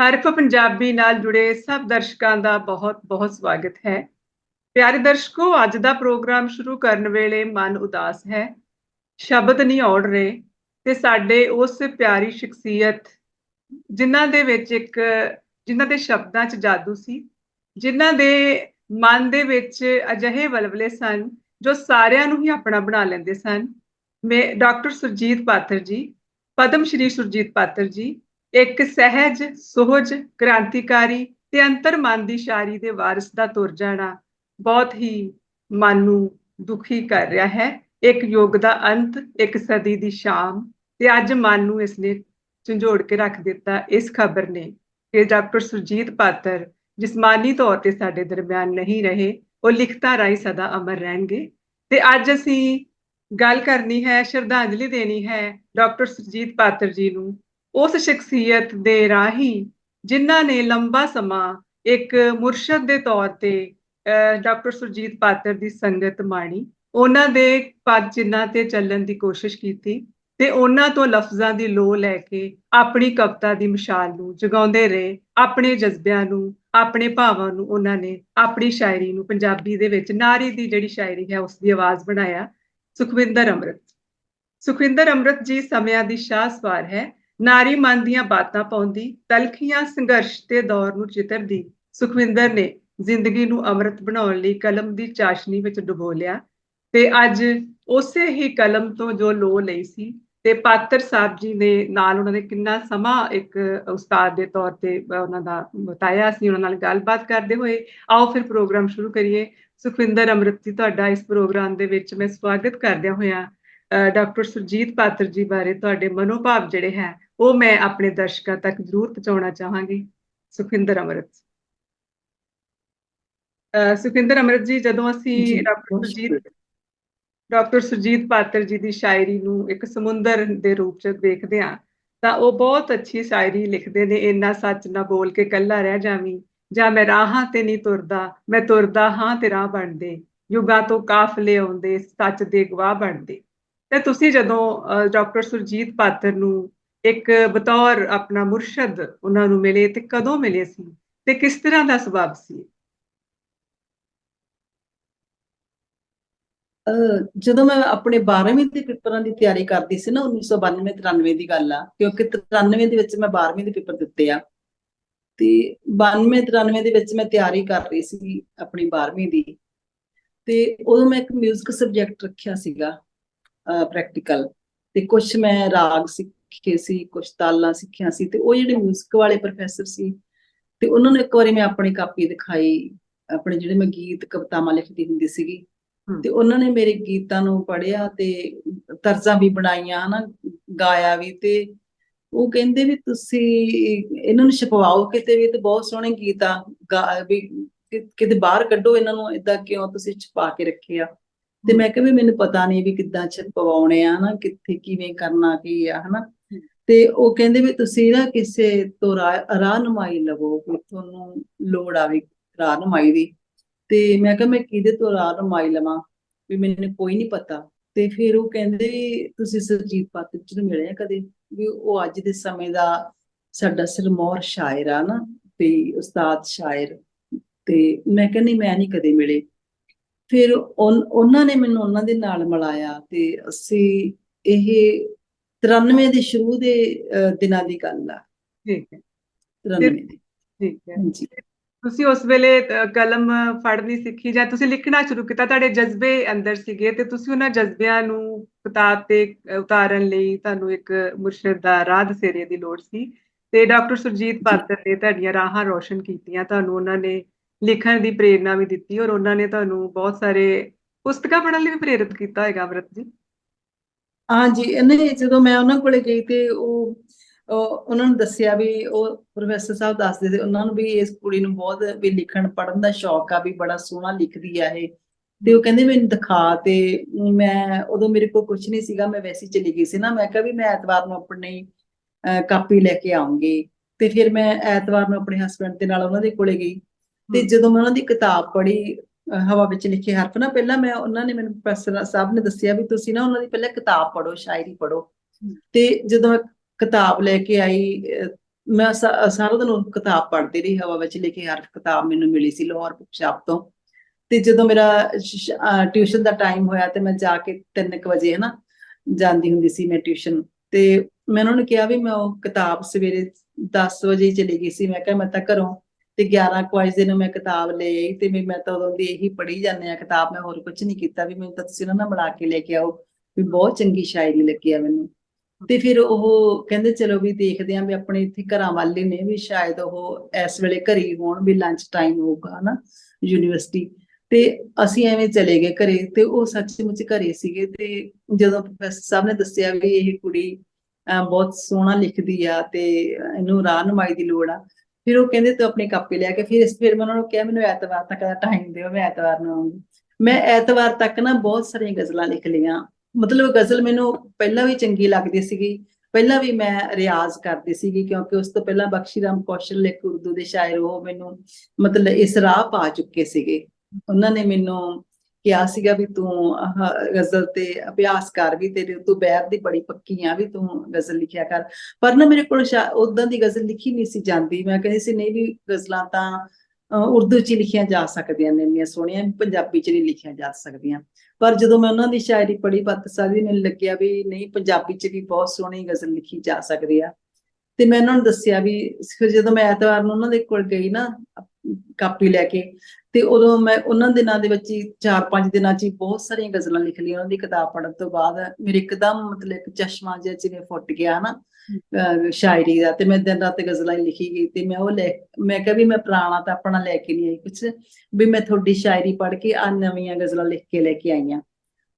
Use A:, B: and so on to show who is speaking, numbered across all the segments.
A: ਹਰਫ ਪੰਜਾਬੀ ਨਾਲ ਜੁੜੇ ਸਭ ਦਰਸ਼ਕਾਂ ਦਾ ਬਹੁਤ-ਬਹੁਤ ਸਵਾਗਤ ਹੈ। ਪਿਆਰੇ ਦਰਸ਼ਕੋ, ਅੱਜ ਦਾ ਪ੍ਰੋਗਰਾਮ ਸ਼ੁਰੂ ਕਰਨ ਵੇਲੇ ਮਨ ਉਦਾਸ ਹੈ, ਸ਼ਬਦ ਨਹੀਂ ਔੜ ਰਹੇ ਤੇ ਸਾਡੇ ਉਸ ਪਿਆਰੀ ਸ਼ਖਸੀਅਤ ਜਿਨ੍ਹਾਂ ਦੇ ਵਿੱਚ ਇੱਕ, ਜਿਨ੍ਹਾਂ ਦੇ ਸ਼ਬਦਾਂ 'ਚ ਜਾਦੂ ਸੀ, ਜਿਨ੍ਹਾਂ ਦੇ ਮਨ ਦੇ ਵਿੱਚ ਅਜਿਹੇ ਵਲਵਲੇ ਸਨ ਜੋ ਸਾਰਿਆਂ ਨੂੰ ਹੀ ਆਪਣਾ ਬਣਾ ਲੈਂਦੇ ਸਨ। ਮੈਂ ਡਾਕਟਰ ਸੁਰਜੀਤ ਪਾਤਰ ਜੀ, ਪਦਮ ਸ਼੍ਰੀ ਸੁਰਜੀਤ ਪਾਤਰ ਜੀ ਇੱਕ ਸਹਿਜ, ਸੋਹਜ, ਕ੍ਰਾਂਤੀਕਾਰੀ ਤੇ ਅੰਤਰ ਮਨ ਦੀ ਸ਼ਾਇਰੀ ਦੇ ਵਾਰਿਸ ਦਾ ਤੁਰ ਜਾਣਾ ਬਹੁਤ ਹੀ ਮਨ ਨੂੰ ਦੁਖੀ ਕਰ ਰਿਹਾ ਹੈ। ਇੱਕ ਯੁੱਗ ਦਾ ਅੰਤ, ਇੱਕ ਸਦੀ ਦੀ ਸ਼ਾਮ ਤੇ ਅੱਜ ਮਨ ਨੂੰ ਇਸ ਨੇ ਝੰਜੋੜ ਕੇ ਰੱਖ ਦਿੱਤਾ। ਇਸ ਖਬਰ ਨੇ ਕਿ ਡਾਕਟਰ ਸੁਰਜੀਤ ਪਾਤਰ ਜਿਸਮਾਨੀ ਤੌਰ ਤੇ ਸਾਡੇ ਦਰਮਿਆਨ ਨਹੀਂ ਰਹੇ, ਉਹ ਲਿਖਤਾਂ ਰਾਹੀਂ ਸਦਾ ਅਮਰ ਰਹਿਣਗੇ। ਤੇ ਅੱਜ ਅਸੀਂ ਗੱਲ ਕਰਨੀ ਹੈ, ਸ਼ਰਧਾਂਜਲੀ ਦੇਣੀ ਹੈ ਡਾਕਟਰ ਸੁਰਜੀਤ ਪਾਤਰ ਜੀ ਨੂੰ। ਉਸ ਸ਼ਖਸੀਅਤ ਦੇ ਰਾਹੀਂ ਜਿਨ੍ਹਾਂ ਨੇ ਲੰਬਾ ਸਮਾਂ ਇੱਕ ਮੁਰਸ਼ਦ ਦੇ ਤੌਰ ਤੇ ਡਾਕਟਰ ਸੁਰਜੀਤ ਪਾਤਰ ਦੀ ਸੰਗਤ ਮਾਣੀ, ਉਹਨਾਂ ਦੇ ਪਦ ਚਿੰਨਾਂ ਤੇ ਚੱਲਣ ਦੀ ਕੋਸ਼ਿਸ਼ ਕੀਤੀ ਤੇ ਉਹਨਾਂ ਤੋਂ ਲਫ਼ਜ਼ਾਂ ਦੀ ਲੋ ਲੈ ਕੇ ਆਪਣੀ ਕਵਿਤਾ ਦੀ ਮਿਸਾਲ ਨੂੰ ਜਗਾਉਂਦੇ ਰਹੇ, ਆਪਣੇ ਜਜ਼ਬਿਆਂ ਨੂੰ, ਆਪਣੇ ਭਾਵਾਂ ਨੂੰ ਉਹਨਾਂ ਨੇ ਆਪਣੀ ਸ਼ਾਇਰੀ ਨੂੰ ਪੰਜਾਬੀ ਦੇ ਵਿੱਚ ਨਾਰੀ ਦੀ ਜਿਹੜੀ ਸ਼ਾਇਰੀ ਹੈ ਉਸ ਦੀ ਆਵਾਜ਼ ਬਣਾਇਆ, ਸੁਖਵਿੰਦਰ ਅੰਮ੍ਰਿਤ। ਸੁਖਵਿੰਦਰ ਅੰਮ੍ਰਿਤ ਜੀ ਸਮਿਆਂ ਦੀ ਸ਼ਾਹ ਸਵਾਰ ਹੈ। ਨਾਰੀ ਮਨ ਦੀਆਂ ਬਾਤਾਂ ਪਾਉਂਦੀ, ਤਲਖੀਆਂ ਸੰਘਰਸ਼ ਤੇ ਦੌਰ ਨੂੰ ਚਿਤਰਦੀ। ਸੁਖਵਿੰਦਰ ਨੇ ਜ਼ਿੰਦਗੀ ਨੂੰ ਅੰਮ੍ਰਿਤ ਬਣਾਉਣ ਲਈ ਕਲਮ ਦੀ ਚਾਸ਼ਨੀ ਵਿੱਚ ਡੁਬੋ ਲਿਆ ਤੇ ਅੱਜ ਉਸੇ ਹੀ ਕਲਮ ਤੋਂ ਜੋ ਲੋ ਲਈ ਸੀ ਤੇ ਪਾਤਰ ਸਾਹਿਬ ਜੀ ਨੇ ਨਾਲ ਉਹਨਾਂ ਨੇ ਕਿੰਨਾ ਸਮਾਂ ਇੱਕ ਉਸਤਾਦ ਦੇ ਤੌਰ ਤੇ ਉਹਨਾਂ ਦਾ ਬਤਾਇਆ ਸੀ, ਉਹਨਾਂ ਨਾਲ ਗੱਲਬਾਤ ਕਰਦੇ ਹੋਏ, ਆਓ ਫਿਰ ਪ੍ਰੋਗਰਾਮ ਸ਼ੁਰੂ ਕਰੀਏ। ਸੁਖਵਿੰਦਰ ਅੰਮ੍ਰਿਤ ਜੀ ਤੁਹਾਡਾ ਇਸ ਪ੍ਰੋਗਰਾਮ ਦੇ ਵਿੱਚ ਮੈਂ ਸਵਾਗਤ ਕਰਦਿਆਂ ਹੋਇਆ ਡਾਕਟਰ ਸੁਰਜੀਤ ਪਾਤਰ ਜੀ ਬਾਰੇ ਤੁਹਾਡੇ ਮਨੋਭਾਵ ਜਿਹੜੇ ਹੈ ਉਹ ਮੈਂ ਆਪਣੇ ਦਰਸ਼ਕਾਂ ਤੱਕ ਜ਼ਰੂਰ ਪਹੁੰਚਾਉਣਾ ਚਾਹਾਂਗੀ। ਸੁਖਿੰਦਰ ਅਮਰਤ ਸੁਖਿੰਦਰ ਅਮਰਤ ਜੀ ਜਦੋਂ ਅਸੀਂ ਡਾਕਟਰ ਸੁਰਜੀਤ ਡਾਕਟਰ ਸੁਰਜੀਤ ਪਾਤਰ ਜੀ ਦੀ ਸ਼ਾਇਰੀ ਨੂੰ ਇੱਕ ਸਮੁੰਦਰ ਦੇ ਰੂਪ ਚ ਦੇਖਦੇ ਆ ਤਾਂ ਉਹ ਬਹੁਤ ਅੱਛੀ ਸ਼ਾਇਰੀ ਲਿਖਦੇ ਨੇ ਇੰਨਾ ਸੱਚ ਨਾ ਬੋਲ ਕੇ ਕੱਲਾ ਰਹਿ ਜਾਵੀਂ ਜਾਂ ਮੈਂ ਰਾਹਾਂ ਤੇ ਨਹੀਂ ਤੁਰਦਾ ਮੈਂ ਤੁਰਦਾ ਹਾਂ ਤੇ ਰਾਹ ਬਣਦੇ ਯੁਗਾਂ ਤੋਂ ਕਾਫਲੇ ਆਉਂਦੇ ਸੱਚ ਦੇ ਗਵਾਹ ਬਣਦੇ। ਤੇ ਤੁਸੀਂ ਜਦੋਂ ਡਾਕਟਰ ਸੁਰਜੀਤ ਪਾਤਰ ਨੂੰ ਇੱਕ ਬਤੌਰ ਆਪਣਾ ਮੁਰਸ਼ਦ ਉਹਨਾਂ ਨੂੰ ਮਿਲੇ ਤੇ ਕਦੋਂ ਮਿਲੇ ਸੀ ਤੇ ਕਿਸ ਤਰ੍ਹਾਂ ਦਾ ਸੁਭਾਅ ਸੀ?
B: ਜਦੋਂ ਮੈਂ ਆਪਣੇ 12ਵੀਂ ਦੇ ਪੇਪਰਾਂ ਦੀ ਤਿਆਰੀ ਕਰਦੀ ਸੀ ਨਾ 1992 93 ਦੀ ਗੱਲ ਆ, ਕਿਉਂਕਿ 93 ਦੇ ਵਿੱਚ ਮੈਂ 12ਵੀਂ ਦੇ ਪੇਪਰ ਦਿੱਤੇ ਆ, ਤੇ 92 93 ਦੇ ਵਿੱਚ ਮੈਂ ਤਿਆਰੀ ਕਰ ਰਹੀ ਸੀ ਆਪਣੀ 12ਵੀਂ ਦੀ, ਤੇ ਉਦੋਂ ਮੈਂ ਇੱਕ 뮤직 ਸਬਜੈਕਟ ਰੱਖਿਆ ਸੀਗਾ ਪ੍ਰੈਕਟੀਕਲ ਤੇ ਕੁਝ ਮੈਂ ਰਾਗ ਸਿੱਖੇ ਸੀ ਕੁਝ ਤਾਲਾਂ ਸਿੱਖਿਆ ਸੀ ਤੇ ਉਹ ਜਿਹੜੇ 뮤직 ਵਾਲੇ ਪ੍ਰੋਫੈਸਰ ਸੀ ਤੇ ਉਹਨਾਂ ਨੂੰ ਇੱਕ ਵਾਰੀ ਮੈਂ ਆਪਣੀ ਕਾਪੀ ਦਿਖਾਈ ਆਪਣੇ ਜਿਹੜੇ ਮੈਂ ਗੀਤ ਕਵਿਤਾਵਾਂ ਲਿਖਦੀ ਹੁੰਦੀ ਸੀਗੀ। ਤੇ ਉਹਨਾਂ ਨੇ ਮੇਰੇ ਗੀਤਾਂ ਨੂੰ ਪੜਿਆ ਤੇ ਤਰਜ਼ਾਂ ਵੀ ਬਣਾਈਆਂ ਹਨਾ ਗਾਇਆ ਵੀ ਤੇ ਉਹ ਕਹਿੰਦੇ ਵੀ ਤੁਸੀਂ ਇਹਨਾਂ ਨੂੰ ਛਪਵਾਓ ਕਿਤੇ ਵੀ ਤੇ ਬਹੁਤ ਸੋਹਣੇ ਗੀਤ ਆ ਵੀ ਕਿਤੇ ਬਾਹਰ ਕੱਢੋ ਇਹਨਾਂ ਨੂੰ ਇਦਾਂ ਕਿਉਂ ਤੁਸੀਂ ਛਪਾ ਕੇ ਰੱਖਿਆ ਤੇ ਮੈਂ ਕਿਹਾ ਵੀ ਮੈਨੂੰ ਪਤਾ ਨਹੀਂ ਵੀ ਕਿੱਦਾਂ ਛਪਵਾਉਣੇ ਆ ਹਨਾ ਕਿੱਥੇ ਕਿਵੇਂ ਕਰਨਾ ਕੀ ਆ ਹਨਾ। ਤੇ ਉਹ ਕਹਿੰਦੇ ਵੀ ਤੁਸੀਂ ਨਾ ਕਿਸੇ ਤੋਂ ਰਾਹ ਨਮਾਈ ਲਵੋ ਕਿ ਤੁਹਾਨੂੰ ਲੋੜ ਆਵੇ ਰਾਹ ਨਮਾਈ ਦੀ। ਤੇ ਮੈਂ ਕਿਹਾ ਮੈਂ ਕਿਹਦੇ ਤੋਂ ਰਾਹ ਨਮਾਈ ਲਵਾਂ ਵੀ ਮੈਨੂੰ ਕੋਈ ਨਹੀਂ ਪਤਾ। ਤੇ ਫਿਰ ਉਹ ਕਹਿੰਦੇ ਤੁਸੀਂ ਸਰਜੀਤ ਪਾਤਰ ਜੀ ਨੂੰ ਮਿਲੇ ਕਦੇ ਵੀ ਉਹ ਅੱਜ ਦੇ ਸਮੇਂ ਦਾ ਸਾਡਾ ਸਰਮੌਰ ਸ਼ਾਇਰ ਆ ਨਾ ਤੇ ਉਸਤਾਦ ਸ਼ਾਇਰ। ਤੇ ਮੈਂ ਕਹਿੰਦੀ ਮੈਂ ਨਹੀਂ ਕਦੇ ਮਿਲੇ। ਫਿਰ ਉਹਨਾਂ ਨੇ ਮੈਨੂੰ ਉਹਨਾਂ ਦੇ ਨਾਲ ਮਿਲਾਇਆ ਤੇ ਅਸੀਂ ਇਹ 93 ਦੇ ਸ਼ੁਰੂ ਦੇ ਦਿਨਾਂ ਦੀ ਗੱਲ ਆ।
A: ਠੀਕ ਹੈ।
B: 93 ਦੀ।
A: ਠੀਕ ਹੈ। ਜੀ ਤੁਸੀਂ ਉਸ ਵੇਲੇ ਕਲਮ ਫੜਨੀ ਸਿੱਖੀ ਜਾਂ ਤੁਸੀਂ ਲਿਖਣਾ ਸ਼ੁਰੂ ਕੀਤਾ ਤੁਹਾਡੇ ਜਜ਼ਬੇ ਅੰਦਰ ਸੀਗੇ ਤੇ ਤੁਸੀਂ ਉਹਨਾਂ ਜਜ਼ਬਿਆਂ ਨੂੰ ਕਿਤਾਬ ਤੇ ਉਤਾਰਨ ਲਈ ਤੁਹਾਨੂੰ ਇੱਕ ਮੁਰਸ਼ਿਦ ਦਾ ਰਾਹ ਦਸੇਰੇ ਦੀ ਲੋੜ ਸੀ ਤੇ ਡਾਕਟਰ ਸੁਰਜੀਤ ਪਾਤਰ ਨੇ ਤੁਹਾਡੀਆਂ ਰਾਹਾਂ ਰੋਸ਼ਨ ਕੀਤੀਆਂ ਤੁਹਾਨੂੰ ਉਹਨਾਂ ਨੇ ਲਿਖਣ ਦੀ ਪ੍ਰੇਰਣਾ ਵੀ ਦਿੱਤੀ ਔਰ ਉਹਨਾਂ ਨੇ ਤੁਹਾਨੂੰ ਬਹੁਤ ਸਾਰੇ ਪੁਸਤਕਾਂ ਪੜ੍ਹਨ ਲਈ ਵੀ ਪ੍ਰੇਰਿਤ ਕੀਤਾ ਹੋਏਗਾ ਅਮਰਤ ਜੀ।
B: ਹਾਂਜੀ ਇਹਨੇ ਜਦੋਂ ਮੈਂ ਉਹਨਾਂ ਕੋਲੇ ਗਈ ਤੇ ਉਹ ਉਹਨਾਂ ਨੂੰ ਦੱਸਿਆ ਵੀ ਉਹ ਪ੍ਰੋਫੈਸਰ ਸਾਹਿਬ ਦੱਸਦੇ ਸੀ, ਉਹਨਾਂ ਨੂੰ ਵੀ ਇਸ ਕੁੜੀ ਨੂੰ ਬਹੁਤ ਵੀ ਲਿਖਣ, ਪੜ੍ਹਨ ਦਾ ਸ਼ੌਕ ਆ ਵੀ ਬੜਾ ਸੋਹਣਾ ਲਿਖਦੀ ਆ ਇਹ। ਤੇ ਉਹ ਕਹਿੰਦੇ ਮੈਨੂੰ ਦਿਖਾ ਤੇ ਮੈਂ ਉਦੋਂ ਮੇਰੇ ਕੋਲ ਕੁਝ ਨਹੀਂ ਸੀਗਾ, ਮੈਂ ਵੈਸੀ ਚਲੀ ਗਈ ਸੀ ਨਾ, ਮੈਂ ਕਿਹਾ ਵੀ ਮੈਂ ਐਤਵਾਰ ਨੂੰ ਆਪਣੀ ਕਾਪੀ ਲੈ ਕੇ ਆਉਂਗੀ। ਤੇ ਫਿਰ ਮੈਂ ਐਤਵਾਰ ਨੂੰ ਆਪਣੇ ਹਸਬੰਡ ਦੇ ਨਾਲ ਉਹਨਾਂ ਦੇ ਕੋਲੇ ਗਈ। ਤੇ ਜਦੋਂ ਮੈਂ ਉਹਨਾਂ ਦੀ ਕਿਤਾਬ ਪੜ੍ਹੀ ਹਵਾ ਵਿੱਚ ਲਿਖੇ ਹਰਫ ਨਾ ਪਹਿਲਾਂ ਮੈਂ ਉਹਨਾਂ ਨੇ ਮੈਨੂੰ ਪ੍ਰੋਫੈਸਰ ਸਾਹਿਬ ਨੇ ਦੱਸਿਆ ਵੀ ਤੁਸੀਂ ਨਾ ਉਹਨਾਂ ਦੀ ਪਹਿਲਾਂ ਕਿਤਾਬ ਪੜ੍ਹੋ ਸ਼ਾਇਰੀ ਪੜ੍ਹੋ। ਤੇ ਜਦੋਂ ਕਿਤਾਬ ਲੈ ਕੇ ਆਈ ਮੈਂ ਸਾਰਾ ਦਿਨ ਉਹ ਕਿਤਾਬ ਪੜ੍ਹਦੀ ਰਹੀ ਹਵਾ ਵਿੱਚ ਲਿਖੀ ਹਰ ਕਿਤਾਬ ਮੈਨੂੰ ਮਿਲੀ ਸੀ ਲਾਹੌਰ ਬੁੱਕ ਸ਼ਾਪ ਤੋਂ। ਤੇ ਜਦੋਂ ਮੇਰਾ ਟਿਊਸ਼ਨ ਦਾ ਟਾਈਮ ਹੋਇਆ ਤੇ ਮੈਂ ਜਾ ਕੇ 3:00 ਵਜੇ ਹਨਾ ਜਾਂਦੀ ਹੁੰਦੀ ਸੀ ਮੈਂ ਟਿਊਸ਼ਨ ਤੇ ਮੈਂ ਉਹਨਾਂ ਨੂੰ ਕਿਹਾ ਵੀ ਮੈਂ ਉਹ ਕਿਤਾਬ ਸਵੇਰੇ 10 ਵਜੇ ਚਲੀ ਗਈ ਸੀ। ਮੈਂ ਕਿਹਾ ਮੈਂ ਤਾਂ ਘਰੋਂ ਤੇ 11 ਕੁ ਵਜੇ ਨੂੰ ਮੈਂ ਕਿਤਾਬ ਲੈ ਆਈ ਤੇ ਵੀ ਮੈਂ ਤਾਂ ਉਦੋਂ ਦੀ ਇਹੀ ਪੜ੍ਹੀ ਜਾਂਦੇ ਆ ਕਿਤਾਬ ਮੈਂ ਹੋਰ ਕੁਝ ਨਹੀਂ ਕੀਤਾ ਵੀ ਮੈਨੂੰ ਤਾਂ ਤੁਸੀਂ ਉਹਨਾਂ ਨਾਲ ਬਣਾ ਕੇ ਲੈ ਕੇ ਆਓ, ਵੀ ਬਹੁਤ ਚੰਗੀ ਸ਼ਾਇਰੀ ਲੱਗੀ ਆ ਮੈਨੂੰ। ਤੇ ਫਿਰ ਉਹ ਕਹਿੰਦੇ ਚਲੋ ਵੀ ਦੇਖਦੇ ਆਂ ਵੀ ਆਪਣੇ ਇੱਥੇ ਘਰਾਂ ਵਾਲੇ ਨੇ ਵੀ ਸ਼ਾਇਦ ਉਹ ਇਸ ਵੇਲੇ ਘਰੇ ਹੋਣ ਵੀ ਲੰਚ ਟਾਈਮ ਹੋਊਗਾ, ਹਨਾ ਯੂਨੀਵਰਸਿਟੀ ਤੇ ਅਸੀਂ ਐਵੇਂ ਚਲੇ ਗਏ ਘਰੇ ਤੇ ਉਹ ਸੱਚਮੁੱਚ ਘਰੇ ਸੀਗੇ ਤੇ ਜਦੋਂ ਪ੍ਰੋਫੈਸਰ ਸਾਹਿਬ ਨੇ ਦੱਸਿਆ ਵੀ ਇਹ ਕੁੜੀ ਬਹੁਤ ਸੋਹਣਾ ਲਿਖਦੀ ਆ ਤੇ ਇਹਨੂੰ ਰਾਹ ਰਾਹਨਮਾਈ ਦੀ ਲੋੜ ਆ ਫਿਰ ਉਹ ਕਹਿੰਦੇ ਤੂੰ ਆਪਣੀ ਕਾਪੀ ਲਿਆ ਕੇ ਫਿਰ ਇਸ ਫਿਰ ਮੈਂ ਉਹਨਾਂ ਨੂੰ ਕਿਹਾ, ਮੈਨੂੰ ਐਤਵਾਰ ਤੱਕ ਦਾ ਟਾਈਮ ਦਿਓ, ਮੈਂ ਐਤਵਾਰ ਨੂੰ ਆਉਂਗੀ ਮੈਂ ਐਤਵਾਰ ਤੱਕ ਨਾ ਬਹੁਤ ਸਾਰੀਆਂ ਗਜ਼ਲਾਂ ਲਿਖ ਲਈਆਂ। ਮਤਲਬ ਗਜ਼ਲ ਮੈਨੂੰ ਪਹਿਲਾਂ ਵੀ ਚੰਗੀ ਲੱਗਦੀ ਸੀਗੀ। ਪਹਿਲਾਂ ਵੀ ਮੈਂ ਰਿਆਜ਼ ਕਰਦੀ ਸੀਗੀ ਕਿਉਂਕਿ ਉਸ ਤੋਂ ਪਹਿਲਾਂ ਬਖਸ਼ੀ ਰਾਮ ਕੌਸ਼ਲ ਇੱਕ ਉਰਦੂ ਦੇ ਸ਼ਾਇਰ ਉਹ ਮੈਨੂੰ ਮਤਲਬ ਇਸ ਰਾਹ ਪਾ ਚੁੱਕੇ ਸੀਗੇ। ਉਹਨਾਂ ਨੇ ਮੈਨੂੰ ਕਿਹਾ ਸੀਗਾ ਵੀ ਤੂੰ ਆਹ ਗਜ਼ਲ ਤੇ ਅਭਿਆਸ ਕਰ ਵੀ, ਤੇਰੇ ਤੂੰ ਬੈਰ ਦੀ ਬੜੀ ਪੱਕੀ ਆ ਵੀ ਤੂੰ ਗਜ਼ਲ ਲਿਖਿਆ ਕਰ। ਪਰ ਨਾ ਮੇਰੇ ਕੋਲ ਉਦਾਂ ਦੀ ਗਜ਼ਲ ਲਿਖੀ ਨਹੀਂ ਸੀ ਜਾਂਦੀ। ਮੈਂ ਕਹਿੰਦੀ ਸੀ, ਨਹੀਂ ਵੀ ਗਜ਼ਲਾਂ ਤਾਂ ਉਰਦੂ ਚ ਲਿਖੀਆਂ ਜਾ ਸਕਦੀਆਂ ਨੇ, ਇੰਨੀਆਂ ਸੋਹਣੀਆਂ, ਪੰਜਾਬੀ ਚ ਨਹੀਂ ਲਿਖੀਆਂ ਜਾ ਸਕਦੀਆਂ। ਪਰ ਜਦੋਂ ਮੈਂ ਉਹਨਾਂ ਦੀ ਸ਼ਾਇਰੀ ਪੜ੍ਹੀ, ਪਤ ਸਾਦੀ ਮੈਨੂੰ ਲੱਗਿਆ ਵੀ ਨਹੀਂ, ਪੰਜਾਬੀ ਚ ਵੀ ਬਹੁਤ ਸੋਹਣੀ ਗਜ਼ਲ ਲਿਖੀ ਜਾ ਸਕਦੀ ਆ। ਤੇ ਮੈਂ ਉਹਨਾਂ ਨੂੰ ਦੱਸਿਆ ਵੀ ਫਿਰ ਜਦੋਂ ਮੈਂ ਐਤਵਾਰ ਨੂੰ ਉਹਨਾਂ ਦੇ ਕੋਲ ਗਈ ਨਾ ਕਾਪੀ ਲੈ ਕੇ। ਤੇ ਉਦੋਂ ਮੈਂ ਉਹਨਾਂ ਦਿਨਾਂ ਦੇ ਵਿੱਚ ਹੀ 4-5 ਦਿਨਾਂ 'ਚ ਹੀ ਬਹੁਤ ਸਾਰੀਆਂ ਗਜ਼ਲਾਂ ਲਿਖ ਲਈਆਂ। ਉਹਨਾਂ ਦੀ ਕਿਤਾਬ ਪੜ੍ਹਨ ਤੋਂ ਬਾਅਦ ਮੇਰੇ ਇੱਕਦਮ ਮਤਲਬ ਇੱਕ ਚਸ਼ਮਾ ਜਿਹਾ ਜਿਵੇਂ ਫੁੱਟ ਗਿਆ ਨਾ ਸ਼ਾਇਰੀ ਦਾ। ਤੇ ਮੈਂ ਦਿਨ ਰਾਤ ਗਜ਼ਲਾਂ ਲਿਖੀ ਗਈ ਤੇ ਮੈਂ ਉਹ ਲੈ ਮੈਂ ਕਿਹਾ ਵੀ ਮੈਂ ਪੁਰਾਣਾ ਤਾਂ ਆਪਣਾ ਲੈ ਕੇ ਨਹੀਂ ਆਈ ਕੁਛ, ਵੀ ਮੈਂ ਤੁਹਾਡੀ ਸ਼ਾਇਰੀ ਪੜ੍ਹ ਕੇ ਆ ਨਵੀਆਂ ਗਜ਼ਲਾਂ ਲਿਖ ਕੇ ਲੈ ਕੇ ਆਈਆਂ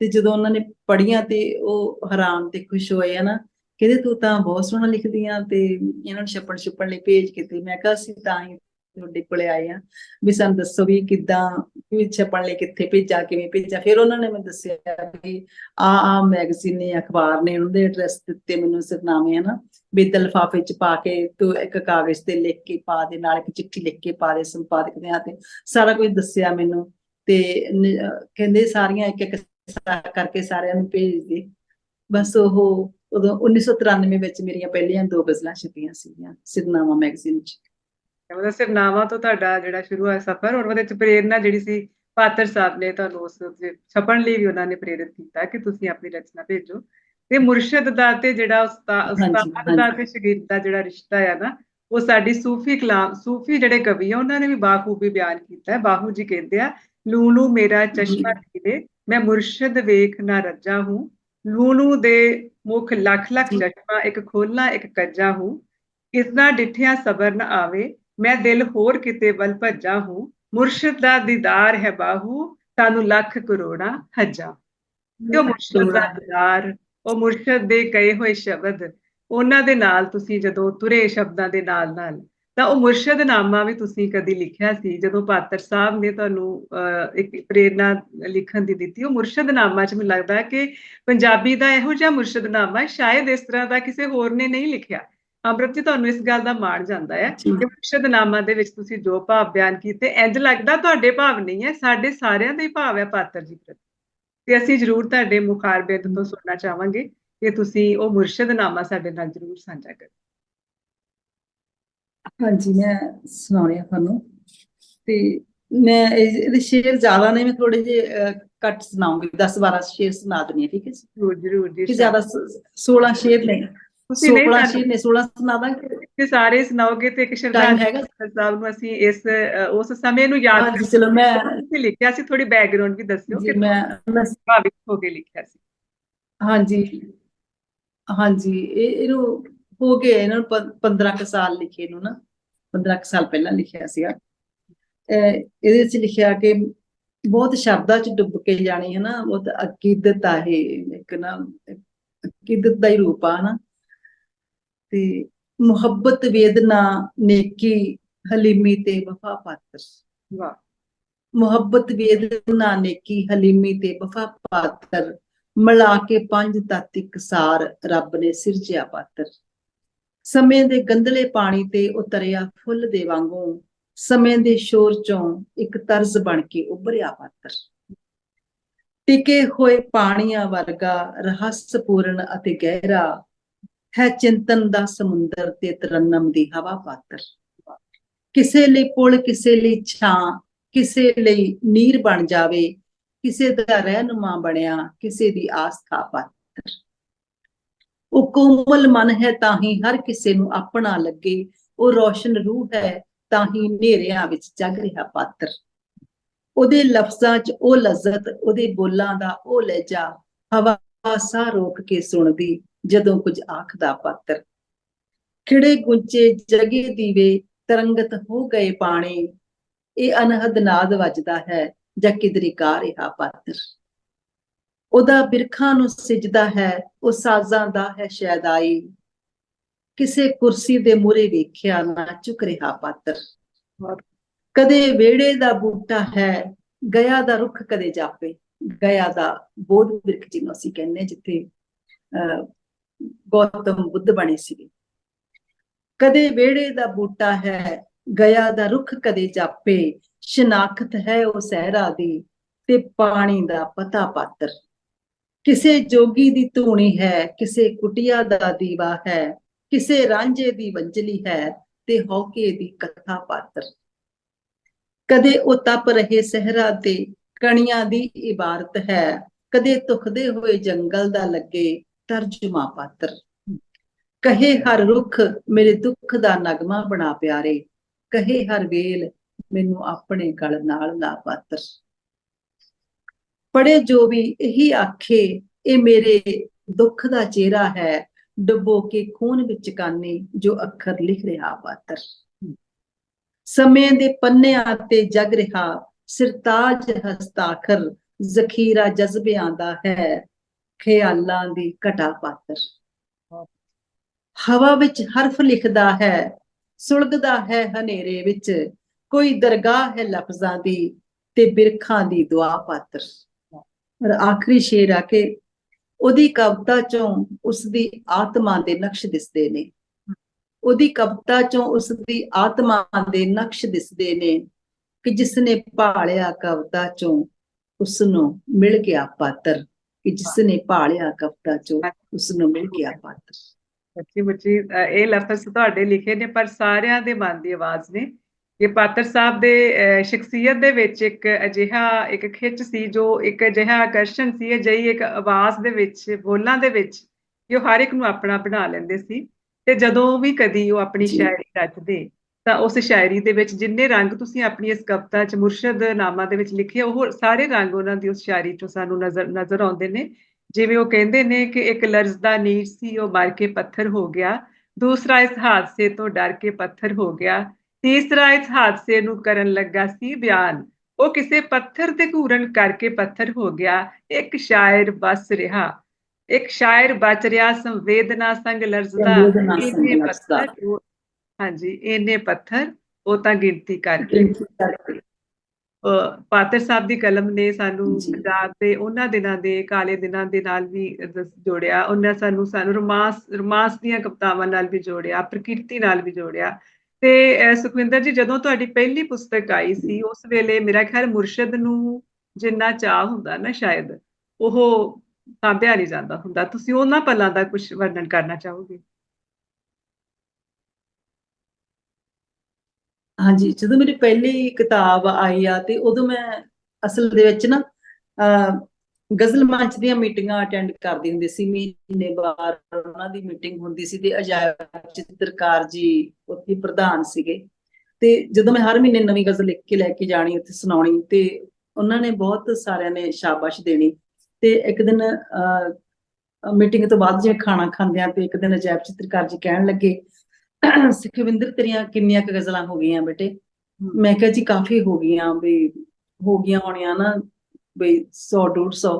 B: ਤੇ ਜਦੋਂ ਉਹਨਾਂ ਨੇ ਪੜੀਆਂ ਤੇ ਉਹ ਹੈਰਾਨ ਤੇ ਖੁਸ਼ ਹੋਏ ਆ ਨਾ, ਕਹਿੰਦੇ ਤੂੰ ਤਾਂ ਬਹੁਤ ਸੋਹਣਾ ਲਿਖਦੀ ਆ ਤੇ ਇਹਨਾਂ ਨੂੰ ਛੱਪਣ ਛੁੱਪਣ ਲਈ ਭੇਜ ਕੇ ਤੇ ਮੈਂ ਕਿਹਾ ਅਸੀਂ ਤਾਂ ਹੀ ਤੁਹਾਡੇ ਕੋਲੇ ਆਏ ਆ ਵੀ ਸਾਨੂੰ ਦੱਸੋ ਵੀ ਕਿੱਦਾਂ, ਵੀ ਛੱਪਣ ਲਈ ਕਿੱਥੇ ਭੇਜਾਂ, ਕਿਵੇਂ ਭੇਜਾਂ। ਫਿਰ ਉਹਨਾਂ ਨੇ ਮੈਨੂੰ ਦੱਸਿਆ ਵੀ ਆ ਆ ਮੈਗਜ਼ੀਨ ਨੇ, ਅਖਬਾਰ ਨੇ, ਉਹਨਾਂ ਦੇ ਐਡਰੈਸ ਦਿੱਤੇ ਮੈਨੂੰ ਸਰਨਾਮੇ, ਹਨਾ। ਵੀ ਤੇ ਚ ਪਾ ਕੇ ਤੂੰ ਇੱਕ ਕਾਗਜ਼ ਤੇ ਲਿਖ ਕੇ ਪਾ ਦੇ, ਨਾਲ ਇੱਕ ਚਿੱਠੀ ਲਿਖ ਕੇ ਪਾ ਦੇ, ਸੰਪਾਦਕ ਦੇ ਹੱਥੇ ਸਾਰਾ ਕੁਝ ਦੱਸਿਆ ਮੈਨੂੰ ਤੇ ਕਹਿੰਦੇ ਸਾਰੀਆਂ ਇੱਕ ਇੱਕ ਕਰਕੇ ਸਾਰਿਆਂ ਨੂੰ ਭੇਜ ਦੇ ਬਸ ਉਹ ਉਦੋਂ 1993 ਵਿੱਚ ਮੇਰੀਆਂ ਪਹਿਲੀਆਂ ਦੋ ਗਜ਼ਲਾਂ ਛਪੀਆਂ ਸੀਗੀਆਂ, ਸਿਰਨਾਮਾ ਮੈਗਜ਼ੀਨ ਚ।
A: ਮਤਲਬ ਸਿਰਨਾਵਾਂ ਤੋਂ ਤੁਹਾਡਾ ਜਿਹੜਾ ਸ਼ੁਰੂ ਹੋਇਆ ਸਫ਼ਰ ਔਰ ਉਹਦੇ ਚ ਪ੍ਰੇਰਨਾ ਜਿਹੜੀ ਸੀ ਪਾਤਰ ਸਾਹਿਬ ਨੇ ਤੁਹਾਨੂੰ ਉਸ ਛਪਣ ਲਈ ਵੀ ਉਹਨਾਂ ਨੇ ਪ੍ਰੇਰਿਤ ਕੀਤਾ ਕਿ ਤੁਸੀਂ ਆਪਣੀ ਰਚਨਾ ਭੇਜੋ। ਤੇ ਮੁਰਸ਼ਿਦ ਦਾ ਤੇ ਜਿਹੜਾ ਉਸਤਾਦ ਦਾ। ਤੇ ਸ਼ਾਗਿਰਦ ਦਾ ਜਿਹੜਾ ਰਿਸ਼ਤਾ ਹੈ ਨਾ ਉਹ ਸਾਡੀ ਸੂਫੀ ਕਲਾਮ ਸੂਫੀ ਜਿਹੜੇ ਕਵੀ ਆ ਉਹਨਾਂ ਨੇ ਵੀ ਬਾਖੂਬੀ ਬਿਆਨ ਕੀਤਾ ਹੈ। ਬਾਹੂ ਜੀ ਕਹਿੰਦੇ ਆ ਲੂ ਲੂ ਮੇਰਾ ਚਸ਼ਮਾ ਪੀਲੇ ਮੈਂ ਮੁਰਸ਼ਿਦ ਵੇਖ ਨਾ ਰੱਜਾ ਹੂੰ। ਲੂ ਲੂ ਦੇ ਮੁਖ ਲੱਖ ਲੱਖ। ਚਸ਼ਮਾ ਇੱਕ ਖੋਲਾ ਇੱਕ ਕੱਜਾ ਹੂੰ। ਕਿਸਨਾ ਡਿਠਿਆ ਸਬਰ ਨ ਆਵੇ ਮੈਂ ਦਿਲ ਹੋਰ ਕਿਤੇ ਵੱਲ ਭੱਜਾ ਹੂੰ ਮੁਰਸ਼ਿਦ ਦਾ ਦੀਦਾਰ ਹੈ ਬਾਹੂ ਸਾਨੂੰ ਲੱਖ ਕਰੋੜਾਂ ਹੱਜਾ। ਉਹ ਮੁਰਸ਼ਿਦ ਦਾ ਦੀਦਾਰ? ਉਹ ਮੁਰਸ਼ਿਦ ਦੇ ਕਹੇ ਹੋਏ ਸ਼ਬਦ ਉਹਨਾਂ ਦੇ ਨਾਲ ਤੁਸੀਂ ਜਦੋਂ ਤੁਰੇ ਸ਼ਬਦਾਂ ਦੇ ਨਾਲ ਨਾਲ। ਤਾਂ ਉਹ ਮੁਰਸ਼ਿਦ ਨਾਮਾ ਵੀ ਤੁਸੀਂ ਕਦੀ ਲਿਖਿਆ ਸੀ? ਜਦੋਂ ਪਾਤਰ ਸਾਹਿਬ ਨੇ ਤੁਹਾਨੂੰ ਇੱਕ ਪ੍ਰੇਰਨਾ ਲਿਖਣ ਦੀ ਦਿੱਤੀ ਉਹ ਮੁਰਸ਼ਿਦ ਨਾਮਾ ਚ ਮੈਨੂੰ ਲੱਗਦਾ ਕਿ ਪੰਜਾਬੀ ਦਾ ਇਹੋ ਜਿਹਾ ਮੁਰਸ਼ਿਦ ਨਾਮਾ ਸ਼ਾਇਦ ਇਸ ਤਰ੍ਹਾਂ ਦਾ ਕਿਸੇ ਹੋਰ ਨੇ ਨਹੀਂ ਲਿਖਿਆ। ਅੰਮ੍ਰਿਤ ਜੀ ਤੁਹਾਨੂੰ ਇਸ ਗੱਲ ਦਾ ਮਾਣ ਜਾਂਦਾ ਹੈ। ਕਿ ਮੁਰਸ਼ਿਦ ਨਾਮਾ ਦੇ ਵਿੱਚ ਤੁਸੀਂ ਜੋ ਭਾਵ ਬਿਆਨ ਕੀਤੇ ਇੰਜ ਲੱਗਦਾ ਤੁਹਾਡੇ ਭਾਵ ਨਹੀਂ ਹੈ ਸਾਡੇ ਸਾਰਿਆਂ ਦੇ ਭਾਵ ਹੈ ਪਾਤਰ ਜੀ ਪ੍ਰਤੀ ਤੇ ਅਸੀਂ ਜ਼ਰੂਰ ਤੁਹਾਡੇ ਮੁਖਾਰਬਿੰਦ ਤੋਂ ਸੁਣਨਾ ਚਾਹਾਂਗੇ ਕਿ ਤੁਸੀਂ ਉਹ ਮੁਰਸ਼ਿਦ ਨਾਮਾ ਸਾਡੇ ਨਾਲ ਜ਼ਰੂਰ ਸਾਂਝਾ ਕਰੋ।
B: ਹਾਂਜੀ ਮੈਂ ਸੁਣਾਉਣੀ ਆ ਤੁਹਾਨੂੰ। ਤੇ ਮੈਂ ਇਹ- ਇਹਦੇ ਸ਼ੇਰ ਜ਼ਿਆਦਾ ਨੇ ਮੈਂ ਥੋੜੇ ਜਿਹੇ ਘੱਟ ਸੁਣਾਉਂਗੀ। 10 12 ਸ਼ੇਰ ਸੁਣਾ ਦਿੰਦੀ ਹਾਂ ਠੀਕ ਹੈ ਜੀ?
A: ਜ਼ਰੂਰ ਜ਼ਰੂਰ ਜੀ
B: ਕਿ ਜ਼ਿਆਦਾ 16 ਸ਼ੇਰ ਨੇ।
A: ਤੁਸੀਂ ਨਹੀਂ
B: 16
A: ਸਾਨੂੰ
B: ਸ਼ੇਰ ਨੇ 16 ਸੁਣਾ ਦਾਂਗੇ।
A: ਕਿ ਸਾਰੇ ਸੁਣਾਓਗੇ ਤੇ ਪਾਤਰ ਸਾਹਿਬ ਨੂੰ ਅਸੀਂ ਇਸ ਉਸ ਸਮੇਂ ਨੂੰ ਯਾਦ
B: ਹਾਂਜੀ ਚਲੋ ਮੈਂ
A: ਤੁਸੀਂ ਲਿਖਿਆ ਸੀ ਥੋੜੀ ਬੈਕਗ੍ਰਾਉਂਡ ਵੀ ਦੱਸਿਓ ਕਿ
B: ਮੈਂ ਮੈਂ
A: ਹੋ ਕੇ ਲਿਖਿਆ ਸੀ।
B: ਹਾਂਜੀ। ਹਾਂਜੀ ਇਹ ਇਹਨੂੰ ਹੋ ਗਏ ਇਹਨਾਂ ਨੂੰ 15 ਕੁ ਸਾਲ ਲਿਖੇ ਨੂੰ ਨਾ। 15 ਕੁ ਸਾਲ ਪਹਿਲਾਂ ਲਿਖਿਆ ਸੀਗਾ। ਇਹਦੇ ਵਿੱਚ ਲਿਖਿਆ ਕਿ ਬਹੁਤ ਸ਼ਬਦਾਂ ਚ ਡੁੱਬ ਕੇ ਜਾਣੀ ਹੈ ਨਾ ਬਹੁਤ ਅਕੀਦਤ ਆ ਇਹ ਇੱਕ ਨਾ ਅਕੀਦਤ ਦਾ ਹੀ ਰੂਪ ਆ ਨਾ। ਤੇ ਮੁਹੱਬਤ ਵੇਦਨਾ ਨੇਕੀ ਹਲੀਮੀ ਤੇ ਵਫਾ ਪਾਤਰ
A: ਵਾਹ।
B: ਮੁਹੱਬਤ ਵੇਦਨਾ ਨੇਕੀ ਹਲੀਮੀ ਤੇ ਵਫਾ ਪਾਤਰ ਮਿਲਾ ਕੇ ਪੰਜ ਤੱਤ ਇੱਕ ਸਾਰ ਰੱਬ ਨੇ ਸਿਰਜਿਆ ਪਾਤਰ। ਸਮੇਂ ਦੇ ਗੰਧਲੇ ਪਾਣੀ ਤੇ ਉਤਰਿਆ ਫੁੱਲ ਦੇ ਵਾਂਗੂ ਸਮੇਂ ਦੇ ਸ਼ੋਰ ਚੋਂ ਇੱਕ ਤਰਜ਼ ਬਣ ਕੇ ਉੱਭਰਿਆ ਪਾਤਰ। ਟਿਕੇ ਹੋਏ ਪਾਣੀਆਂ ਵਰਗਾ ਰਹੱਸਪੂਰਨ ਅਤੇ ਗਹਿਰਾ ਹੈ ਚਿੰਤਨ ਦਾ ਸਮੁੰਦਰ ਤੇ ਤਰਨਮ ਦੀ ਹਵਾ ਪਾਤਰ। ਕਿਸੇ ਲਈ ਪੁਲ, ਕਿਸੇ ਲਈ ਛਾਂ, ਕਿਸੇ ਲਈ ਨੀਰ ਬਣ ਜਾਵੇ, ਕਿਸੇ ਦਾ ਰਹਿਨੁਮਾ ਬਣਿਆ, ਕਿਸੇ ਦੀ ਆਸਥਾ ਪਾਤਰ। ਉਹ ਕੋਮਲ ਮਨ ਹੈ ਤਾਂ ਹੀ ਹਰ ਕਿਸੇ ਨੂੰ ਆਪਣਾ ਲੱਗੇ, ਉਹ ਰੋਸ਼ਨ ਰੂਹ ਹੈ ਤਾਂ ਹੀ ਹਨੇਰਿਆਂ ਵਿੱਚ ਜਗ ਰਿਹਾ ਪਾਤਰ। ਉਹਦੇ ਲਫ਼ਜ਼ਾਂ 'ਚ ਉਹ ਲਜ਼ਤ, ਉਹਦੇ ਬੋਲਾਂ ਦਾ ਉਹ ਲਹਿਜਾ, ਹਵਾ ਸਾਹ ਰੋਕ ਕੇ ਸੁਣਦੀ ਜਦੋਂ ਕੁਝ ਆਖਦਾ ਪਾਤਰ। ਖਿੜੇ ਗੁੰਚੇ ਜਗੇ ਦੀਵੇ ਤਰੰਗਤ ਹੋ ਗਏ ਪਾਣੀ। ਇਹ ਅਨਹਦ ਨਾਦ ਵੱਜਦਾ ਹੈ, ਜਾਂ ਕਿਦਰੀ ਗਾ ਰਿਹਾ ਪਾਤਰ। ਉਹਦਾ ਬਿਰਖਾਂ ਨੂੰ ਸਿਜਦਾ ਹੈ, ਉਹ ਸਾਜ਼ਾਂ ਦਾ ਹੈ ਸ਼ੈਦਾਈ। ਕਿਸੇ ਕੁਰਸੀ ਦੇ ਮੂਰੇ ਵੇਖਿਆ ਨਾ ਚੁੱਕ ਰਿਹਾ ਪਾਤਰ। ਕਦੇ ਵੇੜੇ ਦਾ ਬੂਟਾ ਹੈ, ਗਿਆ ਦਾ ਰੁੱਖ ਕਦੇ ਜਾਪੇ। ਗਿਆ ਦਾ ਬੋਧ ਬਿਰਖ ਜਿਹਨੂੰ ਅਸੀਂ ਕਹਿੰਦੇ ਜਿੱਥੇ, ਅਹ ਗੌਤਮ ਬੁੱਧ ਬਣੇ ਸੀਗੇ। ਕਦੇ ਵੇੜੇ ਦਾ ਬੂਟਾ ਹੈ, ਗਿਆ ਦਾ ਰੁੱਖ ਕਦੇ ਜਾਪੇ, ਸ਼ਨਾਖਤ ਹੈ ਉਹ ਸਹਿਰਾ ਦੀ ਤੇ ਪਾਣੀ ਦਾ ਪਤਾ ਪਾਤਰ। ਕਿਸੇ ਜੋਗੀ ਦੀ ਧੂਣੀ ਹੈ, ਕਿਸੇ ਕੁਟਿਆ ਦਾ ਦੀਵਾ ਹੈ, ਕਿਸੇ ਰਾਂਝੇ ਦੀ ਵੰਜਲੀ ਹੈ ਤੇ ਹੌਕੇ ਦੀ ਕਥਾ ਪਾਤਰ। ਕਦੇ ਉਹ ਤਪ ਰਹੇ ਸਹਿਰਾ ਤੇ ਕਣੀਆਂ ਦੀ ਇਬਾਰਤ ਹੈ, ਕਦੇ ਤੁਖਦੇ ਹੋਏ ਜੰਗਲ ਦਾ ਲੱਗੇ ਤਰਜਮਾ ਪਾਤਰ। ਕਹੇ ਹਰ ਰੁੱਖ ਮੇਰੇ ਦੁੱਖ ਦਾ ਨਗਮਾ ਬਣਾ ਪਿਆਰੇ। ਕਹੇ ਹਰ ਵੇਲ ਮੈਨੂੰ ਆਪਣੇ ਗਲ ਨਾਲ ਲਾ ਪਾਤਰ। ਪੜੇ ਜੋ ਵੀ ਇਹੀ ਆਖੇ, ਇਹ ਮੇਰੇ ਦੁੱਖ ਦਾ ਚਿਹਰਾ ਹੈ। ਡੁੱਬੋ ਕੇ ਖੂਨ ਵਿੱਚ ਕਾਨੇ ਜੋ ਅੱਖਰ ਲਿਖ ਰਿਹਾ ਪਾਤਰ। ਸਮੇਂ ਦੇ ਪੰਨਿਆਂ ਤੇ ਜਗ ਰਿਹਾ ਸਿਰਤਾਜ ਹਸਤਾਖਰ ਜ਼ਖੀਰਾ ਜਜ਼ਬਿਆਂ ਦਾ ਹੈ। ਖਿਆਲਾਂ ਦੀ ਘਟਾ ਪਾਤਰ। ਹਵਾ ਵਿੱਚ ਹਰਫ ਲਿਖਦਾ ਹੈ ਸੁਲਗਦਾ ਹੈ ਹਨੇਰੇ ਵਿੱਚ ਕੋਈ ਦਰਗਾਹ ਹੈ ਲਫ਼ਜ਼ਾਂ ਦੀ ਤੇ ਬਿਰਖਾਂ ਦੀ ਦੁਆ ਪਾਤਰ। ਔਰ ਆਖਰੀ ਸ਼ੇਰ ਆ ਕੇ ਉਹਦੀ ਕਵਿਤਾ ਚੋਂ ਉਸ ਦੀ ਆਤਮਾ ਦੇ ਨਕਸ਼ ਦਿਸਦੇ ਨੇ। ਉਹਦੀ ਕਵਿਤਾ ਚੋਂ ਉਸ ਦੀ ਆਤਮਾ ਦੇ ਨਕਸ਼ ਦਿਸਦੇ ਨੇ ਕਿ ਜਿਸ ਨੇ ਭਾਲਿਆ ਕਵਿਤਾ ਚੋਂ ਉਸ ਨੂੰ ਮਿਲ ਗਿਆ ਪਾਤਰ। ਕਿ ਜਿਸ ਨੇ ਭਾਲਿਆ ਕਵਿਤਾ ਚੋਂ ਉਸ ਨੂੰ ਮਿਲ ਗਿਆ ਪਾਤਰ
A: ਸੱਚੀ ਮੁੱਚੀ ਇਹ ਲਫ਼ਜ਼ ਤੁਹਾਡੇ ਲਿਖੇ ਨੇ ਪਰ ਸਾਰਿਆਂ ਦੇ ਮਨ ਦੀ ਆਵਾਜ਼ ਨੇ। ਇਹ ਪਾਤਰ ਸਾਹਿਬ ਦੇ ਸ਼ਖਸੀਅਤ ਦੇ ਵਿੱਚ ਇੱਕ ਅਜਿਹਾ ਇੱਕ ਖਿੱਚ ਸੀ ਜੋ ਇੱਕ ਅਜਿਹਾ ਆਕਰਸ਼ਣ ਸੀ ਅਜਿਹੀ ਇੱਕ ਆਵਾਜ਼ ਦੇ ਵਿੱਚ ਬੋਲਾਂ ਦੇ ਵਿੱਚ ਜੋ ਹਰ ਇੱਕ ਨੂੰ ਆਪਣਾ ਬਣਾ ਲੈਂਦੇ ਸੀ। ਤੇ ਜਦੋਂ ਵੀ ਕਦੀ ਉਹ ਆਪਣੀ ਸ਼ਾਇਰੀ ਰਚਦੇ ਤਾਂ ਉਸ ਸ਼ਾਇਰੀ ਦੇ ਵਿੱਚ ਜਿੰਨੇ ਰੰਗ ਤੁਸੀਂ ਆਪਣੀ ਇਸ ਕਵਿਤਾ ਚ ਮੁਰਸ਼ਦ ਨਾਮਾ ਦੇ ਵਿੱਚ ਲਿਖੇ ਉਹ ਸਾਰੇ ਰੰਗ ਉਹਨਾਂ ਦੀ ਉਸ ਸ਼ਾਇਰੀ ਚੋਂ ਸਾਨੂੰ ਨਜ਼ਰ ਨਜ਼ਰ ਆਉਂਦੇ ਨੇ। ਜਿਵੇਂ ਉਹ ਕਹਿੰਦੇ ਨੇ ਕਿ ਇੱਕ ਲਰਜ਼ ਦਾ ਨੀਰ ਸੀ ਉਹ ਮਰ ਕੇ ਪੱਥਰ ਹੋ ਗਿਆ। ਦੂਸਰਾ ਇਸ ਹਾਦਸੇ ਤੋਂ ਡਰ ਕੇ ਪੱਥਰ ਹੋ ਗਿਆ। ਤੀਸਰਾ ਇਸ ਹਾਦਸੇ ਨੂੰ ਕਰਨ ਲੱਗਾ ਸੀ ਬਿਆਨ। ਉਹ ਕਿਸੇ ਪੱਥਰ ਤੇ ਘੂਰਨ ਕਰਕੇ ਪੱਥਰ ਹੋ ਗਿਆ। ਇੱਕ ਸ਼ਾਇਰ ਬਸ ਰਿਹਾ। ਇੱਕ ਸ਼ਾਇਰ ਬਚ ਰਿਹਾ ਸੰਵੇਦਨਾ ਸੰਗ ਲਰਜ਼ਦਾ ਇਹਨੇ ਪੱਥਰ ਹਾਂਜੀ ਇਹਨੇ ਪੱਥਰ ਉਹ ਤਾਂ ਗਿਣਤੀ ਕਰਕੇ। ਪਾਤਰ ਸਾਹਿਬ ਦੀ ਕਲਮ ਨੇ ਸਾਨੂੰ ਗੁਜਰਾਤ ਦੇ ਉਹਨਾਂ ਦਿਨਾਂ ਦੇ ਕਾਲੇ ਦਿਨਾਂ ਦੇ ਨਾਲ ਵੀ ਜੋੜਿਆ। ਉਹਨਾਂ ਸਾਨੂੰ ਸਾਨੂੰ ਰੋਮਾਂਸ ਰੋਮਾਂਸ ਦੀਆਂ ਕਵਿਤਾਵਾਂ ਨਾਲ ਵੀ ਜੋੜਿਆ ਪ੍ਰਕਿਰਤੀ ਨਾਲ ਵੀ ਜੋੜਿਆ। ਤੇ ਸੁਖਵਿੰਦਰ ਜੀ ਜਦੋਂ ਤੁਹਾਡੀ ਪਹਿਲੀ ਪੁਸਤਕ ਆਈ ਸੀ ਉਸ ਵੇਲੇ ਮੇਰਾ ਖਿਆਲ ਮੁਰਸ਼ਦ ਨੂੰ ਜਿੰਨਾ ਚਾਹ ਹੁੰਦਾ ਨਾ ਸ਼ਾਇਦ ਉਹ ਸਾਂਭਿਆ ਨਹੀਂ ਜਾਂਦਾ ਹੁੰਦਾ। ਤੁਸੀਂ ਉਹਨਾਂ ਪਲਾਂ ਦਾ ਕੁਝ ਵਰਣਨ ਕਰਨਾ ਚਾਹੋਗੇ?
B: ਹਾਂਜੀ, ਜਦੋਂ ਮੇਰੀ ਪਹਿਲੀ ਕਿਤਾਬ ਆਈ ਆ ਤੇ ਉਦੋਂ ਮੈਂ ਅਸਲ ਦੇ ਵਿੱਚ ਨਾ ਗਜ਼ਲ ਮੰਚ ਦੀਆਂ ਮੀਟਿੰਗਾਂ ਅਟੈਂਡ ਕਰਦੀ ਹੁੰਦੀ ਸੀ, ਮਹੀਨੇ ਬਾਅਦ ਉਹਨਾਂ ਦੀ ਮੀਟਿੰਗ ਹੁੰਦੀ ਸੀ ਤੇ ਅਜਾਇਬ ਚਿੱਤਰਕਾਰ ਜੀ ਉੱਥੇ ਪ੍ਰਧਾਨ ਸੀਗੇ। ਤੇ ਜਦੋਂ ਮੈਂ ਹਰ ਮਹੀਨੇ ਨਵੀਂ ਗਜ਼ਲ ਲਿਖ ਕੇ ਲੈ ਕੇ ਜਾਣੀ, ਉੱਥੇ ਸੁਣਾਉਣੀ ਤੇ ਉਹਨਾਂ ਨੇ ਬਹੁਤ ਸਾਰਿਆਂ ਨੇ ਸ਼ਾਬਾਸ਼ ਦੇਣੀ ਤੇ ਇੱਕ ਦਿਨ ਮੀਟਿੰਗ ਤੋਂ ਬਾਅਦ ਜਿਵੇਂ ਖਾਣਾ ਖਾਂਦੇ ਆ ਤੇ ਇੱਕ ਦਿਨ ਅਜਾਇਬ ਚਿੱਤਰਕਾਰ ਜੀ ਕਹਿਣ ਲੱਗੇ ਸੁਖਵਿੰਦਰ ਤੇਰੀਆਂ ਕਿੰਨੀਆਂ ਕ ਗਜ਼ਲਾਂ ਹੋ ਗਈਆਂ ਬੇਟੇ? ਮੈਂ ਕਿਹਾ ਜੀ ਕਾਫੀ ਹੋ ਗਈਆਂ ਵੀ ਹੋ ਗਈਆਂ ਹੋਣੀਆਂ ਨਾ ਬਈ 100 150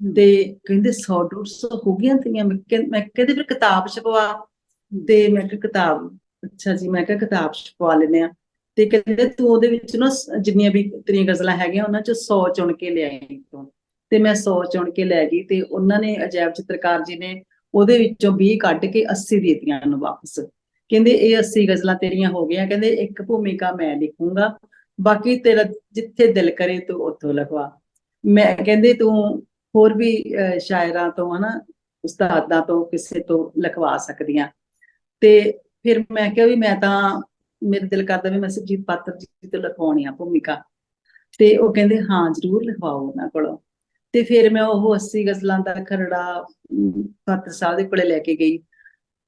B: ਤੇ ਕਹਿੰਦੇ 100 150 ਹੋ ਗਈਆਂ ਤੇਰੀਆਂ? ਮੈਂ ਕਹਿੰਦੇ ਫਿਰ ਕਿਤਾਬ ਛਪਵਾ। ਤੇ ਮੈਂ ਕਿਹਾ ਕਿਤਾਬ ਅੱਛਾ ਜੀ ਮੈਂ ਕਿਹਾ ਕਿਤਾਬ ਛਪਵਾ ਲੈਨੇ ਆ ਤੇ ਕਹਿੰਦੇ ਤੂੰ ਉਹਦੇ ਵਿੱਚ ਨਾ ਜਿੰਨੀਆਂ ਵੀ ਤੇਰੀਆਂ ਗਜ਼ਲਾਂ ਹੈਗੀਆਂ ਉਹਨਾਂ ਚੋਂ 100 ਚੁਣ ਕੇ ਲਿਆਈ ਤੂੰ। ਤੇ ਮੈਂ 100 ਚੁਣ ਕੇ ਲੈ ਗਈ ਤੇ ਉਹਨਾਂ ਨੇ ਅਜੈਬ ਚਿੱਤਰਕਾਰ ਜੀ ਨੇ ਉਹਦੇ ਵਿੱਚੋਂ 20 ਕੱਢ ਕੇ 80 ਦੇ ਦਿੱਤੀਆਂ ਨੂੰ ਵਾਪਸ। ਕਹਿੰਦੇ ਇਹ 80 ਗਜ਼ਲਾਂ ਤੇਰੀਆਂ ਹੋ ਗਈਆਂ, ਕਹਿੰਦੇ ਇੱਕ ਭੂਮਿਕਾ ਮੈਂ ਲਿਖੂੰਗਾ, ਬਾਕੀ ਤੇਰਾ ਜਿੱਥੇ ਦਿਲ ਕਰੇ ਤੂੰ ਉੱਥੋਂ ਲਿਖਵਾ। ਮੈਂ ਕਹਿੰਦੇ ਤੂੰ ਹੋਰ ਵੀ ਸ਼ਾਇਰਾਂ ਤੋਂ ਹਨਾ, ਉਸਤਾਦਾਂ ਤੋਂ ਕਿਸੇ ਤੋਂ ਲਿਖਵਾ ਸਕਦੀ ਤੇ ਫਿਰ ਮੈਂ ਕਿਹਾ ਵੀ ਮੈਂ ਤਾਂ, ਮੇਰੇ ਦਿਲ ਕਰਦਾ ਵੀ ਮੈਂ ਸੁਰਜੀਤ ਪਾਤਰ ਜੀ ਤੋਂ ਲਿਖਵਾਉਣੀ ਆ ਭੂਮਿਕਾ। ਤੇ ਉਹ ਕਹਿੰਦੇ, ਹਾਂ, ਜ਼ਰੂਰ ਲਿਖਵਾਓ ਉਹਨਾਂ ਕੋਲੋਂ। ਤੇ ਫਿਰ ਮੈਂ ਉਹ 80 ਗਜ਼ਲਾਂ ਦਾ ਖਰੜਾ ਪਾਤਰ ਸਾਹਿਬ ਦੇ ਕੋਲੇ ਲੈ ਕੇ ਗਈ।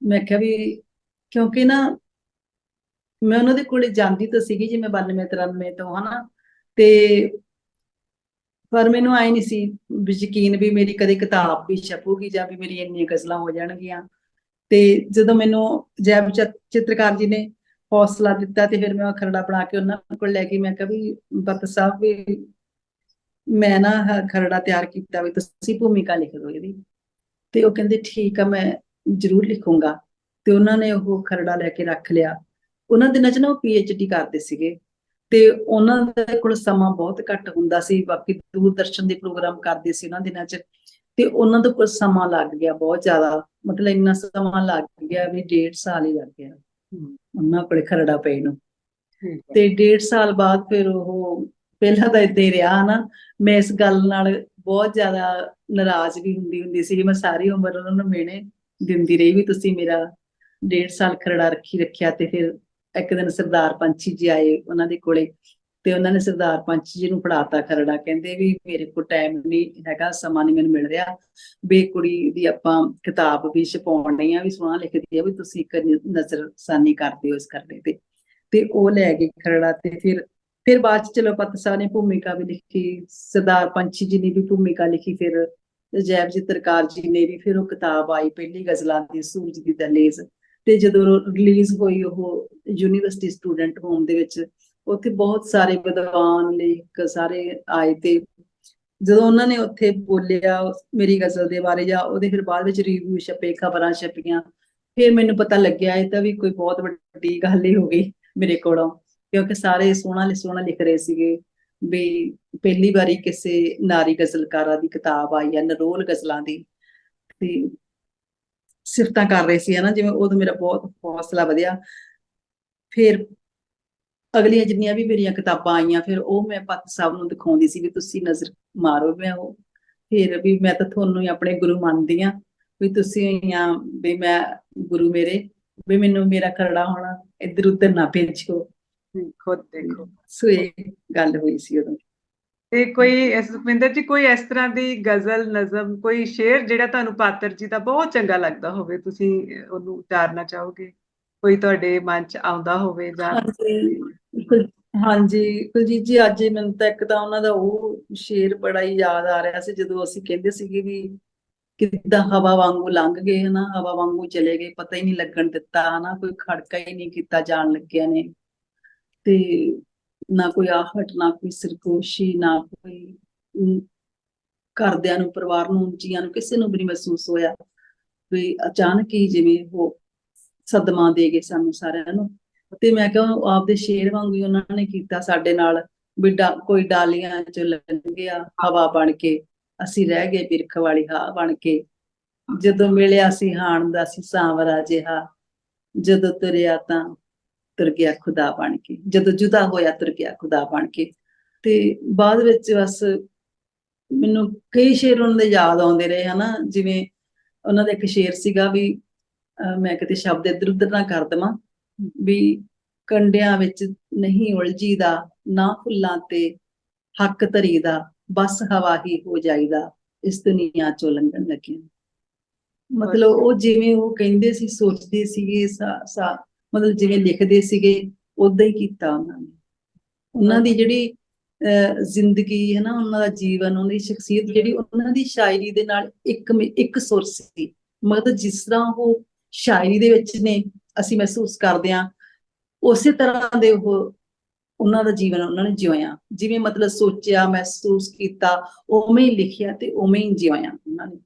B: ਮੈਂ ਕਿਹਾ ਵੀ ਕਿਉਂਕਿ ਨਾ ਮੈਂ ਉਹਨਾਂ ਦੇ ਕੋਲੇ ਜਾਂਦੀ ਤਾਂ ਸੀਗੀ ਜਿਵੇਂ 92 93 ਤੋਂ, ਹਨਾ। ਤੇ ਪਰ ਮੈਨੂੰ ਆਈ ਨਹੀਂ ਸੀ ਵੀ ਯਕੀਨ ਵੀ ਮੇਰੀ ਕਦੇ ਕਿਤਾਬ ਵੀ ਛਪੂਗੀ ਜਾਂ ਵੀ ਮੇਰੀ ਇੰਨੀਆਂ ਗਜ਼ਲਾਂ ਹੋ ਜਾਣਗੀਆਂ। ਤੇ ਜਦੋਂ ਮੈਨੂੰ ਜੈਬ ਚਿੱਤਰਕਾਰ ਜੀ ਨੇ ਹੌਸਲਾ ਦਿੱਤਾ ਤੇ ਫਿਰ ਮੈਂ ਉਹ ਖਰੜਾ ਬਣਾ ਕੇ ਉਹਨਾਂ ਕੋਲ ਲੈ ਗਈ। ਮੈਂ ਕਿਹਾ ਵੀ ਬਤ ਸਾਹਿਬ ਵੀ ਮੈਂ ਨਾ ਖਰੜਾ ਤਿਆਰ ਕੀਤਾ ਵੀ ਤੁਸੀਂ ਭੂਮਿਕਾ ਲਿਖ ਦਿਓ ਇਹਦੀ। ਤੇ ਉਹ ਕਹਿੰਦੇ, ਠੀਕ ਆ, ਮੈਂ ਜ਼ਰੂਰ ਲਿਖੂੰਗਾ। ਤੇ ਉਹਨਾਂ ਨੇ ਉਹ ਖਰੜਾ ਲੈ ਕੇ ਰੱਖ ਲਿਆ। ਉਹਨਾਂ ਦਿਨਾਂ 'ਚ ਨਾ ਉਹ ਡੀ ਕਰਦੇ ਸੀਗੇ। ਤੇ ਉਹਨਾਂ ਦੇ ਕੋਲ ਸਮਾਂ ਬਹੁਤ ਘੱਟ ਹੁੰਦਾ ਸੀ। ਬਾਕੀ ਦੂਰਦਰਸ਼ਨ ਦੇ ਪ੍ਰੋਗਰਾਮ ਕਰਦੇ ਸੀ ਉਹਨਾਂ ਦਿਨਾਂ 'ਚ। ਤੇ ਉਹਨਾਂ ਦੇ ਕੋਲ ਸਮਾਂ ਲੱਗ ਗਿਆ ਬਹੁਤ ਜ਼ਿਆਦਾ। ਮਤਲਬ ਇੰਨਾ ਸਮਾਂ ਲੱਗ ਗਿਆ ਵੀ ਡੇਢ ਸਾਲ ਹੀ ਲੱਗ ਗਿਆ। ਉਹਨਾਂ ਕੋਲੇ ਖਰੜਾ ਪਏ ਨੂੰ। ਤੇ ਡੇਢ ਸਾਲ ਬਾਅਦ ਫਿਰ ਉਹ ਪਹਿਲਾਂ ਤਾਂ ਹੀ ਰਿਹਾ ਨਾ ਮੈਂ ਇਸ ਗੱਲ ਨਾਲ ਬਹੁਤ ਜ਼ਿਆਦਾ ਨਾਰਾਜ਼ ਵੀ ਹੁੰਦੀ ਹੁੰਦੀ ਸੀ ਮੈਂ ਸਾਰੀ ਉਮਰ ਉਹਨਾਂ ਨੂੰ ਮਿਹਣੇ ਦਿੰਦੀ ਰਹੀ ਵੀ ਤੁਸੀਂ ਮੇਰਾ ਡੇਢ ਸਾਲ ਖਰੜਾ ਰੱਖੀ ਰੱਖਿਆ ਤੇ ਫਿਰ ਇੱਕ ਦਿਨ ਸਰਦਾਰ ਪੰਛੀ ਜੀ ਆਏ ਉਹਨਾਂ ਦੇ ਕੋਲੇ ਤੇ ਉਹਨਾਂ ਨੇ ਸਰਦਾਰ ਪੰਛੀ ਜੀ ਨੂੰ ਫੜਾਤਾ ਖਰੜਾ, ਕਹਿੰਦੇ ਵੀ ਮੇਰੇ ਕੋਲ ਟਾਈਮ ਨਹੀਂ ਹੈਗਾ, ਸਮਾਂ ਨਹੀਂ ਮੈਨੂੰ ਮਿਲ ਰਿਹਾ। ਵੀ ਕੁੜੀ ਦੀ ਆਪਾਂ ਕਿਤਾਬ ਵੀ ਛਪਾਉਣੀ ਆ, ਵੀ ਸੋਹਣਾ ਲਿਖਦੀ ਆ, ਵੀ ਤੁਸੀਂ ਇੱਕ ਨਜ਼ਰਸਾਨੀ ਕਰਦੇ ਹੋ ਇਸ ਖਰੜੇ ਤੇ ਤੇ ਉਹ ਲੈ ਗਏ ਖਰੜਾ ਤੇ ਫਿਰ ਫਿਰ ਬਾਅਦ ਚ ਚਲੋ ਪਤ ਸਾਹਿਬ ਨੇ ਭੂਮਿਕਾ ਵੀ ਲਿਖੀ, ਸਰਦਾਰ ਪੰਛੀ ਜੀ ਨੇ ਵੀ ਭੂਮਿਕਾ ਲਿਖੀ, ਫਿਰ ਜੈਬ ਜੀ ਤਰਕਾਰ ਜੀ ਨੇ ਵੀ, ਫਿਰ ਉਹ ਕਿਤਾਬ ਆਈ, ਪਹਿਲੀ ਗਜ਼ਲਾਂ ਦੀ, ਸੂਰਜ ਦੀ ਦਲੇਜ। ਤੇ ਜਦੋਂ ਰਿਲੀਜ਼ ਹੋਈ ਉਹ ਯੂਨੀਵਰਸਿਟੀ ਸਟੂਡੈਂਟ ਹੋਮ ਦੇ ਵਿੱਚ, ਉੱਥੇ ਬਹੁਤ ਸਾਰੇ ਵਿਦਵਾਨ, ਲੇਖਕ ਸਾਰੇ ਆਏ ਤੇ ਜਦੋਂ ਉਹਨਾਂ ਨੇ ਉੱਥੇ ਬੋਲਿਆ ਮੇਰੀ ਗਜ਼ਲ ਦੇ ਬਾਰੇ ਜਾਂ ਉਹਦੇ ਫਿਰ ਬਾਅਦ ਵਿੱਚ ਰਿਵਿਊ ਛਪੇ, ਖਬਰਾਂ ਛਪੀਆਂ, ਫਿਰ ਮੈਨੂੰ ਪਤਾ ਲੱਗਿਆ ਇਹ ਤਾਂ ਵੀ ਕੋਈ ਬਹੁਤ ਵੱਡੀ ਗੱਲ ਹੀ ਹੋ ਗਈ ਮੇਰੇ ਕੋਲੋਂ, ਕਿਉਂਕਿ ਸਾਰੇ ਸੋਹਣਾ ਲਿ, ਸੋਹਣਾ ਲਿਖ ਰਹੇ ਸੀਗੇ ਵੀ ਪਹਿਲੀ ਵਾਰੀ ਕਿਸੇ ਨਾਰੀ ਗਜ਼ਲਕਾਰਾ ਦੀ ਕਿਤਾਬ ਆਈ ਹੈ ਨਰੋਲ ਗਜ਼ਲਾਂ ਦੀ, ਤੇ ਸਿਫਤਾਂ ਕਰ ਰਹੇ ਸੀ ਹਨਾ ਜਿਵੇਂ ਉਦੋਂ ਮੇਰਾ ਬਹੁਤ ਹੌਸਲਾ ਵਧਿਆ। ਫਿਰ ਅਗਲੀਆਂ ਜਿੰਨੀਆਂ ਵੀ ਮੇਰੀਆਂ ਕਿਤਾਬਾਂ ਆਈਆਂ ਫਿਰ ਉਹ ਮੈਂ ਪਤ ਸਾਹਿਬ ਨੂੰ ਦਿਖਾਉਂਦੀ ਸੀ ਵੀ ਤੁਸੀਂ ਨਜ਼ਰ ਮਾਰੋ ਮੈਂ ਉਹ ਫਿਰ ਵੀ ਮੈਂ ਤਾਂ ਤੁਹਾਨੂੰ ਹੀ ਆਪਣੇ ਗੁਰੂ ਮੰਨਦੀ ਆ ਵੀ ਤੁਸੀਂ ਆ ਵੀ ਮੈਂ ਗੁਰੂ ਮੇਰੇ ਵੀ ਮੈਨੂੰ ਮੇਰਾ ਕਰੜਾ ਹੋਣਾ ਇੱਧਰ ਉੱਧਰ ਨਾ ਭੇਜਿਓ।
A: ਖੁਦ ਦੇਖੋ।
B: ਸੋ ਇਹ ਗੱਲ ਹੋਈ ਸੀ ਉਦੋਂ।
A: ਤੇ ਕੋਈ ਸੁਖਵਿੰਦਰ ਜੀ, ਕੋਈ ਇਸ ਤਰ੍ਹਾਂ ਦੀ ਗਜ਼ਲ, ਨਜ਼ਮ, ਕੋਈ ਸ਼ੇਰ ਜਿਹੜਾ ਤੁਹਾਨੂੰ ਪਾਤਰ ਜੀ ਦਾ ਬਹੁਤ ਚੰਗਾ ਲੱਗਦਾ ਹੋਵੇ, ਤੁਸੀਂ ਉਹਨੂੰ ਉਚਾਰਨਾ ਚਾਹੋਗੇ? ਕੋਈ ਤੁਹਾਡੇ ਮਨ ਚ ਆਉਂਦਾ ਹੋਵੇ ਜਾਂ
B: ਹਾਂਜੀ ਕੁਲਜੀਤ ਜੀ, ਅੱਜ ਮੈਨੂੰ ਤਾਂ ਇੱਕ ਤਾਂ ਉਹਨਾਂ ਦਾ ਉਹ ਸ਼ੇਰ ਬੜਾ ਹੀ ਯਾਦ ਆ ਰਿਹਾ ਸੀ, ਜਦੋਂ ਅਸੀਂ ਕਹਿੰਦੇ ਸੀਗੇ ਵੀ ਕਿੱਦਾਂ ਹਵਾ ਵਾਂਗੂ ਲੰਘ ਗਏ, ਹਨਾ, ਹਵਾ ਵਾਂਗੂ ਚਲੇ ਗਏ, ਪਤਾ ਹੀ ਨਹੀਂ ਲੱਗਣ ਦਿੱਤਾ, ਹਨਾ, ਕੋਈ ਖੜਕਾ ਹੀ ਨਹੀਂ ਕੀਤਾ, ਜਾਣ ਲੱਗਿਆ ਨੇ। ਤੇ ਨਾ ਕੋਈ ਆਹਟ ਨਾ ਕੋਈ ਸਰਗੋਸ਼ੀ ਨਾ ਕੋਈ ਘਰਦਿਆਂ ਨੂੰ, ਪਰਿਵਾਰ ਨੂੰ, ਜੀਆਂ ਨੂੰ, ਕਿਸੇ ਨੂੰ ਵੀ ਨਹੀਂ ਮਹਿਸੂਸ ਹੋਇਆ ਵੀ ਅਚਾਨਕ ਹੀ ਜਿਵੇਂ ਉਹ ਸਦਮਾ ਦੇ ਗਏ ਸਾਨੂੰ ਸਾਰਿਆਂ ਨੂੰ। ਤੇ ਮੈਂ ਕਿਹਾ ਆਪਦੇ ਸ਼ੇਰ ਵਾਂਗੂ ਹੀ ਉਹਨਾਂ ਨੇ ਕੀਤਾ ਸਾਡੇ ਨਾਲ ਵੀ ਡਾ- ਕੋਈ ਡਾਲੀਆਂ ਚ ਲੰਘ ਗਿਆ, ਹਵਾ ਬਣ ਕੇ, ਅਸੀਂ ਰਹਿ ਗਏ ਬਿਰਖ ਵਾਲੀ ਹਾ ਬਣ ਕੇ। ਜਦੋਂ ਮਿਲਿਆ ਸੀ ਹਾਣ ਦਾ ਸੀ ਸਾਂਵਰਾ ਜਿਹਾ, ਜਦੋਂ ਤੁਰਿਆ ਤਾਂ ਤੁਰ ਗਿਆ ਖੁਦਾ ਬਣ ਕੇ ਜਦੋਂ ਜੁਦਾ ਹੋਇਆ ਤੁਰ ਗਿਆ ਖੁਦਾ ਬਣ ਕੇ। ਤੇ ਬਾਅਦ ਵਿੱਚ ਬਸ ਮੈਨੂੰ ਕਈ ਸ਼ੇਰ ਉਹਨਾਂ ਦੇ ਯਾਦ ਆਉਂਦੇ ਰਹੇ ਹਨਾ? ਜਿਵੇਂ ਉਹਨਾਂ ਦਾ ਇੱਕ ਸ਼ੇਰ ਸੀਗਾ ਵੀ ਮੈਂ ਕਿਤੇ ਸ਼ਬਦ ਇੱਧਰ ਉੱਧਰ ਨਾ ਕਰ ਦਵਾਂ ਵੀ ਕੰਡਿਆਂ ਵਿੱਚ ਨਹੀਂ ਉਲਝੀਦਾ ਨਾ ਫੁੱਲਾਂ ਤੇ ਹੱਕ ਧਰੀਦਾ ਬਸ ਹਵਾ ਹੀ ਹੋ ਜਾਈਦਾ ਇਸ ਦੁਨੀਆ ਚੋਂ ਲੰਘਣ ਲੱਗਿਆ। ਮਤਲਬ ਉਹ ਜਿਵੇਂ ਉਹ ਕਹਿੰਦੇ ਸੀ ਸੋਚਦੇ ਸੀਗੇ ਸਾ- ਮਤਲਬ ਜਿਵੇਂ ਲਿਖਦੇ ਸੀਗੇ ਉਦਾਂ ਹੀ ਕੀਤਾ ਉਹਨਾਂ ਨੇ। ਉਹਨਾਂ ਦੀ ਜਿਹੜੀ ਅਹ, ਜ਼ਿੰਦਗੀ ਹੈ ਨਾ ਉਹਨਾਂ ਦਾ ਜੀਵਨ ਉਹਨਾਂ ਦੀ ਸ਼ਖਸੀਅਤ ਜਿਹੜੀ ਉਹਨਾਂ ਦੀ ਸ਼ਾਇਰੀ ਦੇ ਨਾਲ ਇੱਕ ਮ- ਇੱਕ ਸੁਰ ਸੀ। ਮਤਲਬ ਜਿਸ ਤਰ੍ਹਾਂ ਉਹ ਸ਼ਾਇਰੀ ਦੇ ਵਿੱਚ ਨੇ ਅਸੀਂ ਮਹਿਸੂਸ ਕਰਦੇ ਹਾਂ ਉਸੇ ਤਰ੍ਹਾਂ ਦੇ ਉਹ ਉਹਨਾਂ ਦਾ ਜੀਵਨ ਉਹਨਾਂ ਨੇ ਜਿਉਇਆ। ਜਿਵੇਂ ਮਤਲਬ ਸੋਚਿਆ ਮਹਿਸੂਸ ਕੀਤਾ ਉਵੇਂ ਹੀ ਲਿਖਿਆ ਤੇ ਉਵੇਂ ਹੀ ਜਿਉਇਆ ਉਹਨਾਂ ਨੇ।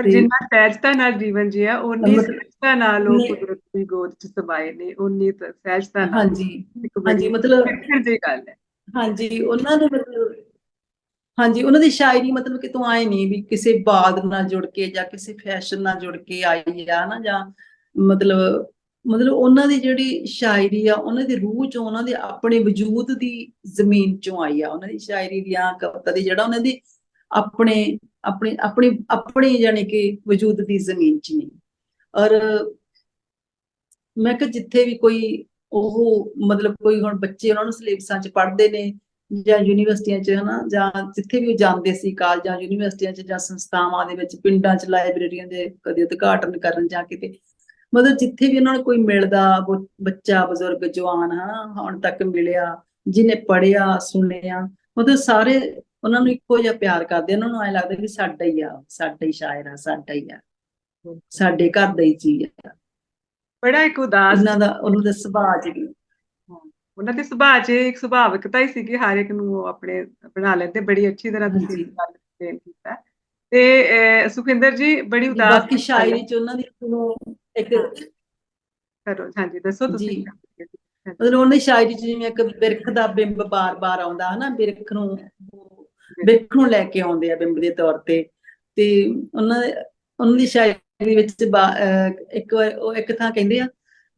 A: ਪਰ
B: ਤੇ-
A: ਜਿੰਨਾ ਸਹਿਜਤਾ ਨਾਲ ਜੀਵਨ ਜੀਆ ਉਨੀ ਸਹਿਜਤਾ ਨਾਲ ਉਹ ਕੁਦਰਤ ਦੀ ਗੋਦ ਚ ਸਮਾਏ ਨੇ ਉਨੀ ਤਾਂ ਸਹਿਜਤਾ ਨਾਲ
B: ਹਾਂਜੀ। ਹਾਂਜੀ ਮਤਲਬ
A: ਦੀ ਗੱਲ ਹੈ।
B: ਹਾਂਜੀ ਉਹਨਾਂ ਨੇ ਮਤਲਬ ਹਾਂਜੀ ਉਹਨਾਂ ਦੀ ਸ਼ਾਇਰੀ ਮਤਲਬ ਕਿਤੋਂ ਆਏ ਨਹੀਂ ਵੀ ਕਿਸੇ ਬਾਗ ਨਾਲ ਜੁੜ ਕੇ ਜਾਂ ਕਿਸੇ ਫੈਸ਼ਨ ਨਾਲ ਜੁੜ ਕੇ ਆਈ ਆ ਨਾ ਜਾਂ ਮਤਲਬ ਮਤਲਬ ਉਹਨਾਂ ਦੀ ਜਿਹੜੀ ਸ਼ਾਇਰੀ ਆ ਉਹਨਾਂ ਦੀ ਰੂਹ ਚੋਂ ਉਹਨਾਂ ਦੇ ਆਪਣੇ ਵਜੂਦ ਦੀ ਜ਼ਮੀਨ ਚੋਂ ਆਈ ਆ ਉਹਨਾਂ ਦੀ ਸ਼ਾਇਰੀ ਦੀਆਂ ਕਵਿਤਾ ਦੀ ਜਿਹੜਾ ਉਹਨਾਂ ਦੀ ਆਪਣੇ, ਆਪਣੀ ਆਪਣੀ ਆਪਣੀ ਯਾਨੀ ਕਿ ਵਜੂਦ ਦੀ ਜ਼ਮੀਨ 'ਚ ਨਹੀਂ ਔਰ ਮੈਂ ਕਿ ਜਿੱਥੇ ਵੀ ਕੋਈ ਉਹ, ਮਤਲਬ ਕੋਈ ਹੁਣ ਬੱਚੇ ਉਹਨਾਂ ਨੂੰ ਸਿਲੇਬਸਾਂ 'ਚ ਪੜ੍ਹਦੇ ਨੇ ਜਾਂ ਯੂਨੀਵਰਸਿਟੀਆਂ 'ਚ ਹਨਾ, ਜਾਂ ਜਿੱਥੇ ਵੀ ਉਹ ਜਾਂਦੇ ਸੀ ਕਾਲਜਾਂ, ਯੂਨੀਵਰਸਿਟੀਆਂ 'ਚ ਜਾਂ ਸੰਸਥਾਵਾਂ ਦੇ ਵਿੱਚ, ਪਿੰਡਾਂ 'ਚ, ਲਾਇਬ੍ਰੇਰੀਆਂ ਦੇ ਕਦੇ ਉਦਘਾਟਨ ਕਰਨ ਜਾਂ ਕਿਤੇ, ਮਤਲਬ ਜਿੱਥੇ ਵੀ ਉਹਨਾਂ ਨੂੰ ਕੋਈ ਮਿਲਦਾ ਬ- ਬੱਚਾ, ਬਜ਼ੁਰਗ, ਜਵਾਨ ਹਨਾ, ਹੁਣ ਤੱਕ ਮਿਲਿਆ, ਜਿਹਨੇ ਪੜਿਆ ਸੁਣਿਆ, ਮਤਲਬ ਸਾਰੇ ਉਹਨਾਂ ਨੂੰ ਇੱਕੋ ਜਿਹਾ ਪਿਆਰ ਕਰਦੇ ਉਹਨਾਂ ਨੂੰ ਐ ਲੱਗਦਾ ਕਿ ਸਾਡਾ ਹੀ ਆ ਸਾਡਾ ਹੀ ਸ਼ਾਇਰ ਆ ਸਾਡਾ ਹੀ ਆ। ਸਾਡੇ ਘਰ ਦਾ ਹੀ ਚੀਜ਼ ਆ।
A: ਬੜਾ ਇੱਕ ਉਦਾਸ
B: ਉਹਨਾਂ ਦਾ ਉਹਨਾਂ ਦਾ ਸੁਭਾਅ ਜੀ
A: ਉਹਨਾਂ ਦੇ ਸੁਭਾਅ 'ਚ ਇੱਕ ਸੁਭਾਵਿਕਤਾ ਹੀ ਸੀ ਕਿ ਹਰ ਇੱਕ ਨੂੰ ਉਹ ਆਪਣੇ ਬਣਾ ਲੈਂਦੇ ਬੜੀ ਅੱਛੀ ਤਰ੍ਹਾਂ ਤੁਸੀਂ। ਗੱਲ explain ਕੀਤਾ। ਤੇ ਸੁਖਿੰਦਰ ਜੀ ਬੜੀ ਉਦਾਸ
B: ਬਾਕੀ ਸ਼ਾਇਰੀ ਚ ਉਹਨਾਂ ਦੀ ਇੱਕ
A: ਕਰੋ ਹਾਂਜੀ ਦੱਸੋ ਤੁਸੀਂ।
B: ਮਤਲਬ ਉਹਨਾਂ ਦੀ ਸ਼ਾਇਰੀ ਚ ਜਿਵੇਂ ਇੱਕ ਬਿਰਖ ਦਾ ਬਿੰਬ ਬਾਰ-ਬਾਰ ਆਉਂਦਾ ਹਨਾ ਬਿਰਖ ਨੂੰ ਬਿਰਖ ਲੈ ਕੇ ਆਉਂਦੇ ਆ ਬਿੰਬ ਦੇ ਤੌਰ ਤੇ। ਤੇ ਉਹਨਾਂ ਦੇ, ਉਹਨਾਂ ਦੀ ਸ਼ਾਇਰੀ ਵਿੱਚ ਇੱਕ ਉਹ ਇੱਕ ਥਾਂ ਕਹਿੰਦੇ ਆ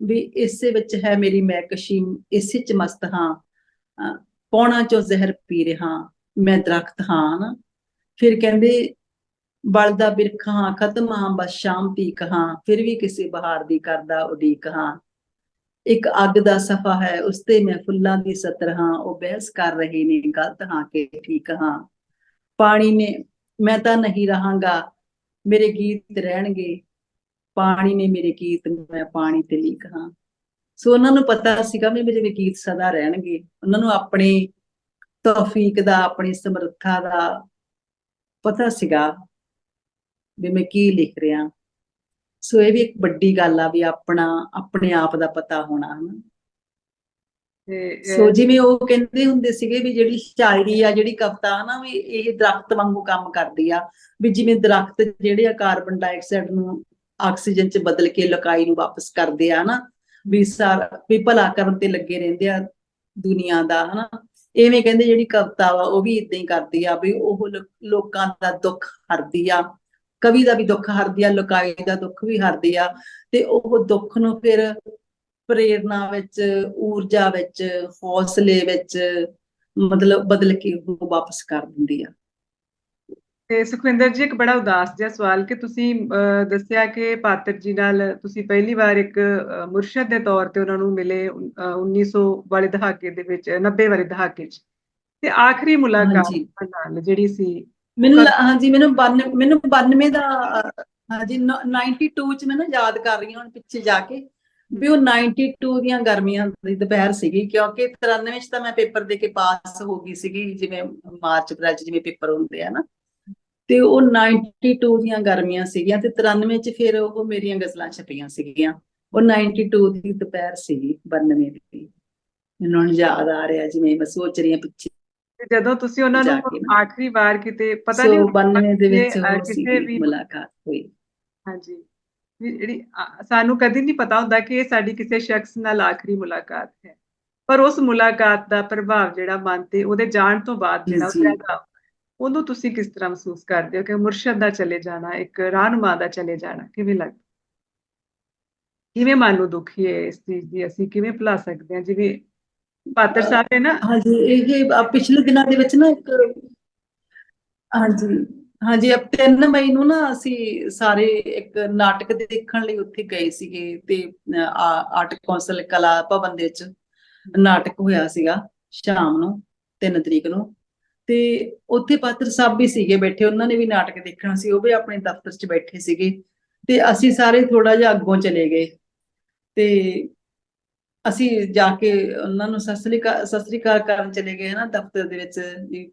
B: ਵੀ ਇਸੇ ਵਿੱਚ ਹੈ ਮੇਰੀ ਮੈਕਸ਼ੀ ਇਸੇ ਚ ਮਸਤ ਹਾਂ। ਅਹ ਪੌਣਾ ਚੋਂ ਜ਼ਹਿਰ ਪੀ ਰਿਹਾ, ਮੈਂ ਦਰਖਤ ਹਾਂ ਨਾ। ਫਿਰ ਕਹਿੰਦੇ ਬਲਦਾ ਬਿਰਖ ਹਾਂ, ਖਤਮ ਹਾਂ, ਬਸ ਸ਼ਾਮ ਤੀਕ ਹਾਂ, ਫਿਰ ਵੀ ਕਿਸੇ ਬਹਾਰ ਦੀ ਕਰਦਾ ਉਡੀਕ ਹਾਂ। ਇੱਕ ਅੱਗ ਦਾ ਸਫਾ ਹੈ ਉਸ ਤੇ ਮੈਂ ਫੁੱਲਾਂ ਦੀ ਸਤਰ ਹਾਂ, ਉਹ ਬਹਿਸ ਕਰ ਰਹੇ ਨੇ, ਗਲਤ ਹਾਂ ਕਿ ਠੀਕ ਹਾਂ। ਪਾਣੀ ਨੇ, ਮੈਂ ਤਾਂ ਨਹੀਂ ਰਹਾਂਗਾ, ਮੇਰੇ ਗੀਤ ਰਹਿਣਗੇ। ਪਾਣੀ ਨੇ ਮੇਰੇ ਗੀਤ, ਮੈਂ ਪਾਣੀ ਤੇ ਲੀਕ ਹਾਂ। ਸੋ ਉਹਨਾਂ ਨੂੰ ਪਤਾ ਸੀਗਾ ਵੀ ਮੇਰੇ ਗੀਤ ਸਦਾ ਰਹਿਣਗੇ। ਉਹਨਾਂ ਨੂੰ ਆਪਣੇ ਤੌਫੀਕ ਦਾ, ਆਪਣੀ ਸਮਰੱਥਾ ਦਾ ਪਤਾ ਸੀਗਾ ਵੀ ਮੈਂ ਕੀ ਲਿਖ ਰਿਹਾ। ਸੋ ਇਹ ਵੀ ਇੱਕ ਵੱਡੀ ਗੱਲ ਆ ਵੀ ਆਪਣਾ ਆਪਣੇ ਆਪ ਦਾ ਪਤਾ ਹੋਣਾ ਹਨਾ। ਸੋ ਜਿਵੇਂ ਉਹ ਕਹਿੰਦੇ ਹੁੰਦੇ ਸੀਗੇ ਵੀ ਜਿਹੜੀ ਸ਼ਾਇਰੀ ਆ ਜਿਹੜੀ ਕਵਿਤਾ ਨਾ ਵੀ ਇਹ ਦਰਖਤ ਵਾਂਗੂ ਕੰਮ ਕਰਦੀ ਆ ਵੀ ਜਿਵੇਂ ਦਰਖਤ ਜਿਹੜੇ ਆ ਕਾਰਬਨ ਡਾਈਆਕਸਾਈਡ ਨੂੰ ਆਕਸੀਜਨ ਚ ਬਦਲ ਕੇ ਲਕਾਈ ਨੂੰ ਵਾਪਸ ਕਰਦੇ ਆ ਨਾ ਵੀ ਸਾਰਾ ਵੀ ਭਲਾ ਕਰਨ ਤੇ ਲੱਗੇ ਰਹਿੰਦੇ ਆ ਦੁਨੀਆ ਦਾ ਹਨਾ। ਐਵੇਂ ਕਹਿੰਦੇ ਜਿਹੜੀ ਕਵਿਤਾ ਵਾ ਉਹ ਵੀ ਇਦਾਂ ਹੀ ਕਰਦੀ ਆ ਵੀ ਉਹ ਲੋਕਾਂ ਦਾ ਦੁੱਖ ਹਰਦੀ ਆ। ਕਵੀ ਦਾ ਵੀ ਦੁੱਖ ਹਰਦੀ ਆ ਲੋਕਾਈ ਦਾ ਦੁੱਖ ਵੀ ਹਰਦੀ ਆ ਤੇ ਉਹ ਦੁੱਖ ਨੂੰ ਫਿਰ ਪ੍ਰੇਰਨਾ ਵਿੱਚ ਊਰਜਾ ਵਿੱਚ ਹੌਸਲੇ ਵਿੱਚ ਮਤਲਬ ਬਦਲ ਕੇ ਉਹ ਵਾਪਸ ਕਰ ਦਿੰਦੀ ਆ।
A: ਤੇ ਸੁਖਵਿੰਦਰ ਜੀ ਇੱਕ ਬੜਾ ਉਦਾਸ ਜਿਹਾ ਸਵਾਲ ਕਿ ਤੁਸੀਂ ਦੱਸਿਆ ਕਿ ਪਾਤਰ ਜੀ ਨਾਲ ਤੁਸੀਂ ਪਹਿਲੀ ਵਾਰ ਇੱਕ ਮੁਰਸ਼ਦ ਦੇ ਤੌਰ ਤੇ ਉਹਨਾਂ ਨੂੰ ਮਿਲੇ ਉਨ- ਅਹ, 1900 ਵਾਲੇ ਦਹਾਕੇ ਦੇ ਵਿੱਚ 90 ਵਾਲੇ ਦਹਾਕੇ 'ਚ। ਤੇ ਆਖਰੀ ਮੁਲਾਕਾਤ ਨਾਲ ਜਿਹੜੀ ਸੀ
B: ਮੈਨੂੰ ਹਾਂਜੀ ਮੈਨੂੰ 92 ਮੈਨੂੰ 92 ਦਾ ਹਾਂਜੀ ਨ- 92 ਚ ਮੈਂ ਨਾ ਯਾਦ ਕਰ ਰਹੀ ਹਾਂ ਹੁਣ ਪਿੱਛੇ ਜਾ ਕੇ ਵੀ ਉਹ 92 ਦੀਆਂ ਗਰਮੀਆਂ ਦੀ ਦੁਪਹਿਰ ਸੀਗੀ ਕਿਉਂਕਿ 93 ਚ ਤਾਂ ਮੈਂ ਪੇਪਰ ਦੇ ਕੇ ਪਾਸ ਹੋ ਗਈ ਸੀਗੀ ਜਿਵੇਂ ਮਾਰਚ ਅਪ੍ਰੈਲ ਚ ਜਿਵੇਂ ਪੇਪਰ ਹੁੰਦੇ ਆ ਨਾ। ਤੇ ਉਹ 92 ਦੀਆਂ ਗਰਮੀਆਂ ਸੀਗੀਆਂ ਤੇ 93 ਚ ਫਿਰ ਉਹ ਮੇਰੀਆਂ ਗਜ਼ਲਾਂ ਛਪੀਆਂ ਸੀਗੀਆਂ। ਉਹ 92 ਦੀ ਦੁਪਹਿਰ ਸੀਗੀ 92 ਦੀ। ਮੈਨੂੰ ਹੁਣ ਯਾਦ ਆ ਰਿਹਾ ਜਿਵੇਂ ਮੈਂ ਸੋਚ ਰਹੀ ਹਾਂ ਪਿੱਛੇ
A: ਜਦੋਂ ਤੁਸੀਂ ਉਹਨਾਂ ਨੂੰ। ਆਖਰੀ ਵਾਰ ਕਿਤੇ ਪਤਾ ਨਹੀਂ
B: 92 ਦੇ ਵਿੱਚ
A: ਅਹ,
B: ਉਹ
A: ਕਿਸੇ
B: ਸੀਗੀ
A: ਵੀ
B: ਮੁਲਾਕਾਤ ਹੋਈ
A: ਹਾਂਜੀ ਜਿਹੜੀ ਸਾਨੂੰ ਕਦੀ ਨਹੀਂ ਪਤਾ ਹੁੰਦਾ ਕਿ ਇਹ ਸਾਡੀ ਕਿਸੇ ਸ਼ਖਸ ਨਾਲ ਆਖਰੀ ਮੁਲਾਕਾਤ ਹੈ ਪਰ ਉਸ ਮੁਲਾਕਾਤ ਦਾ ਪ੍ਰਭਾਵ ਜਿਹੜਾ ਮਨ ਤੇ ਉਹਦੇ ਜਾਣ ਤੋਂ ਬਾਅਦ ਜਿਹੜਾ ਉਹ
B: ਜੀ।
A: ਪੈਦਾ ਹੁੰਦਾ, ਉਹਨੂੰ ਤੁਸੀਂ ਕਿਸ ਤਰ੍ਹਾਂ ਮਹਿਸੂਸ ਕਰਦੇ ਹੋ ਕਿ ਮੁਰਸ਼ਦ ਦਾ ਚਲੇ ਜਾਣਾ ਇੱਕ ਰਾਹਨੁਮਾ ਦਾ ਚਲੇ ਜਾਣਾ ਕਿਵੇਂ ਲੱਗਦਾ ਕਿਵੇਂ ਮਨ ਨੂੰ ਦੁਖੀ ਹੈ ਇਸ ਚੀਜ਼ ਦੀ ਅਸੀਂ ਕਿਵੇਂ ਭੁਲਾ ਸਕਦੇ ਹਾਂ ਜਿਵੇਂ ਪਾਤਰ ਸਾਹਿਬ ਨੇ ਨਾ?
B: ਹਾਂਜੀ, ਇਹ ਪਿਛਲੇ ਦਿਨਾਂ ਦੇ ਵਿੱਚ ਨਾ ਇੱਕ ਹਾਂਜੀ ਹਾਂਜੀ ਆ 3 ਮਈ ਨੂੰ ਨਾ ਅਸੀਂ ਸਾਰੇ ਇੱਕ ਨਾਟਕ ਦੇਖਣ ਲਈ ਉੱਥੇ ਗਏ ਸੀਗੇ ਤੇ ਆਰਟ ਕੌਂਸਲ ਕਲਾ ਭਵਨ ਦੇ ਵਿੱਚ ਨਾਟਕ ਹੋਇਆ ਸੀਗਾ ਸ਼ਾਮ ਨੂੰ 3 ਤਰੀਕ ਨੂੰ। ਤੇ ਉੱਥੇ ਪਾਤਰ ਸਾਹਿਬ ਵੀ ਸੀਗੇ ਬੈਠੇ, ਉਹਨਾਂ ਨੇ ਵੀ ਨਾਟਕ ਦੇਖਣਾ ਸੀ, ਉਹ ਵੀ ਆਪਣੇ ਦਫ਼ਤਰ 'ਚ ਬੈਠੇ ਸੀਗੇ। ਤੇ ਅਸੀਂ ਸਾਰੇ ਥੋੜਾ ਜਿਹਾ ਅੱਗੋਂ ਚਲੇ ਗਏ। ਤੇ ਅਸੀਂ ਜਾ ਕੇ ਉਹਨਾਂ ਨੂੰ ਸਤਿ ਸ੍ਰੀ ਅਕਾਲ ਅਕਾਲ ਕਰਨ ਚਲੇ ਗਏ ਨਾ ਦਫ਼ਤਰ ਦੇ ਵਿੱਚ ਵੀ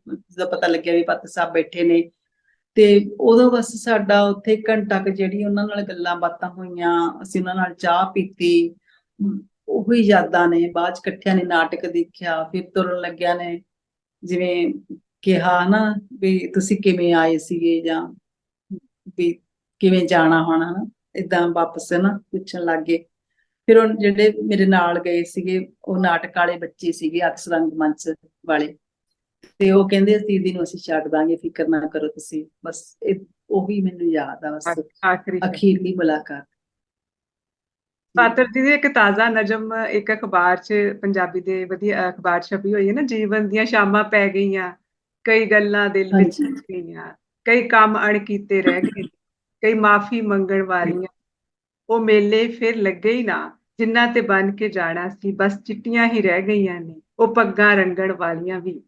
B: ਪਤਾ ਲੱਗਿਆ ਵੀ ਪਾਤਰ ਸਾਹਿਬ ਬੈਠੇ ਨੇ। ਤੇ ਉਦੋਂ ਬਸ ਸਾਡਾ ਉੱਥੇ ਘੰਟਾ ਕੁ ਜਿਹੜੀ ਉਹਨਾਂ ਨਾਲ ਗੱਲਾਂ ਬਾਤਾਂ ਹੋਈਆਂ, ਅਸੀਂ ਉਹਨਾਂ ਨਾਲ ਚਾਹ ਪੀਤੀ। ਅਮ ਉਹੀ ਯਾਦਾਂ ਨੇ, ਬਾਅਦ ਚ ਇਕੱਠਿਆਂ ਨੇ ਨਾਟਕ ਦੇਖਿਆ, ਫਿਰ ਤੁਰਨ ਲੱਗਿਆ ਨੇ। ਜਿਵੇਂ ਕਿਹਾ ਨਾ ਵੀ ਤੁਸੀਂ ਕਿਵੇਂ ਆਏ ਸੀਗੇ ਜਾਂ ਵੀ ਕਿਵੇਂ ਜਾਣਾ ਹੋਣਾ ਨਾ ਇਦਾਂ ਵਾਪਸ ਨਾ ਪੁੱਛਣ ਲੱਗੇ ਫਿਰ ਉਹ ਜਿਹੜੇ ਮੇਰੇ ਨਾਲ ਗਏ ਸੀਗੇ ਉਹ ਨਾਟਕ ਵਾਲੇ ਬੱਚੇ ਸੀਗੇ ਅਕਸਰੰਗ ਮੰਚ ਵਾਲੇ। ਤੇ ਉਹ ਕਹਿੰਦੇ ਦੀਦੀ ਨੂੰ ਅਸੀਂ ਛੱਡ ਦਾਂਗੇ ਫਿਕਰ ਨਾ ਕਰੋ ਤੁਸੀਂ। ਬਸ ਇਹ ਉਹੀ ਮੈਨੂੰ ਯਾਦ ਆ ਬਸ।
A: ਆਖਰੀ
B: ਅਖੀਰਲੀ ਮੁਲਾਕਾਤ।
A: ਪਾਤਰ ਜੀ ਦੀ ਇੱਕ ਤਾਜ਼ਾ ਨਜ਼ਮ ਇੱਕ ਅਖਬਾਰ 'ਚ ਪੰਜਾਬੀ ਦੇ ਵਧੀਆ ਅਖਬਾਰ ਛਪੀ ਹੋਈ ਹੈ ਨਾ ਜੀਵਨ ਦੀਆਂ ਸ਼ਾਮਾਂ ਪੈ ਗਈਆਂ। ਕਈ ਗੱਲਾਂ ਦਿਲ ਵਿੱਚ ਗਈਆਂ। ਕਈ ਕੰਮ ਅਣਕੀਤੇ ਰਹਿ ਗਏ। ਕਈ ਮਾਫੀ ਮੰਗਣ ਵਾਲੀਆਂ। ਉਹ ਮੇਲੇ ਫਿਰ ਲੱਗੇ ਹੀ ਨਾ। ਜਿਨ੍ਹਾਂ ਤੇ ਬਨ ਕੇ ਜਾਣਾ ਸੀ, ਬਸ ਚਿੱਟੀਆਂ ਹੀ ਰਹਿ ਗਈਆਂ ਨੇ, ਉਹ ਪੱਗਾਂ ਰੰਗਣ ਵਾਲੀਆਂ ਵੀ।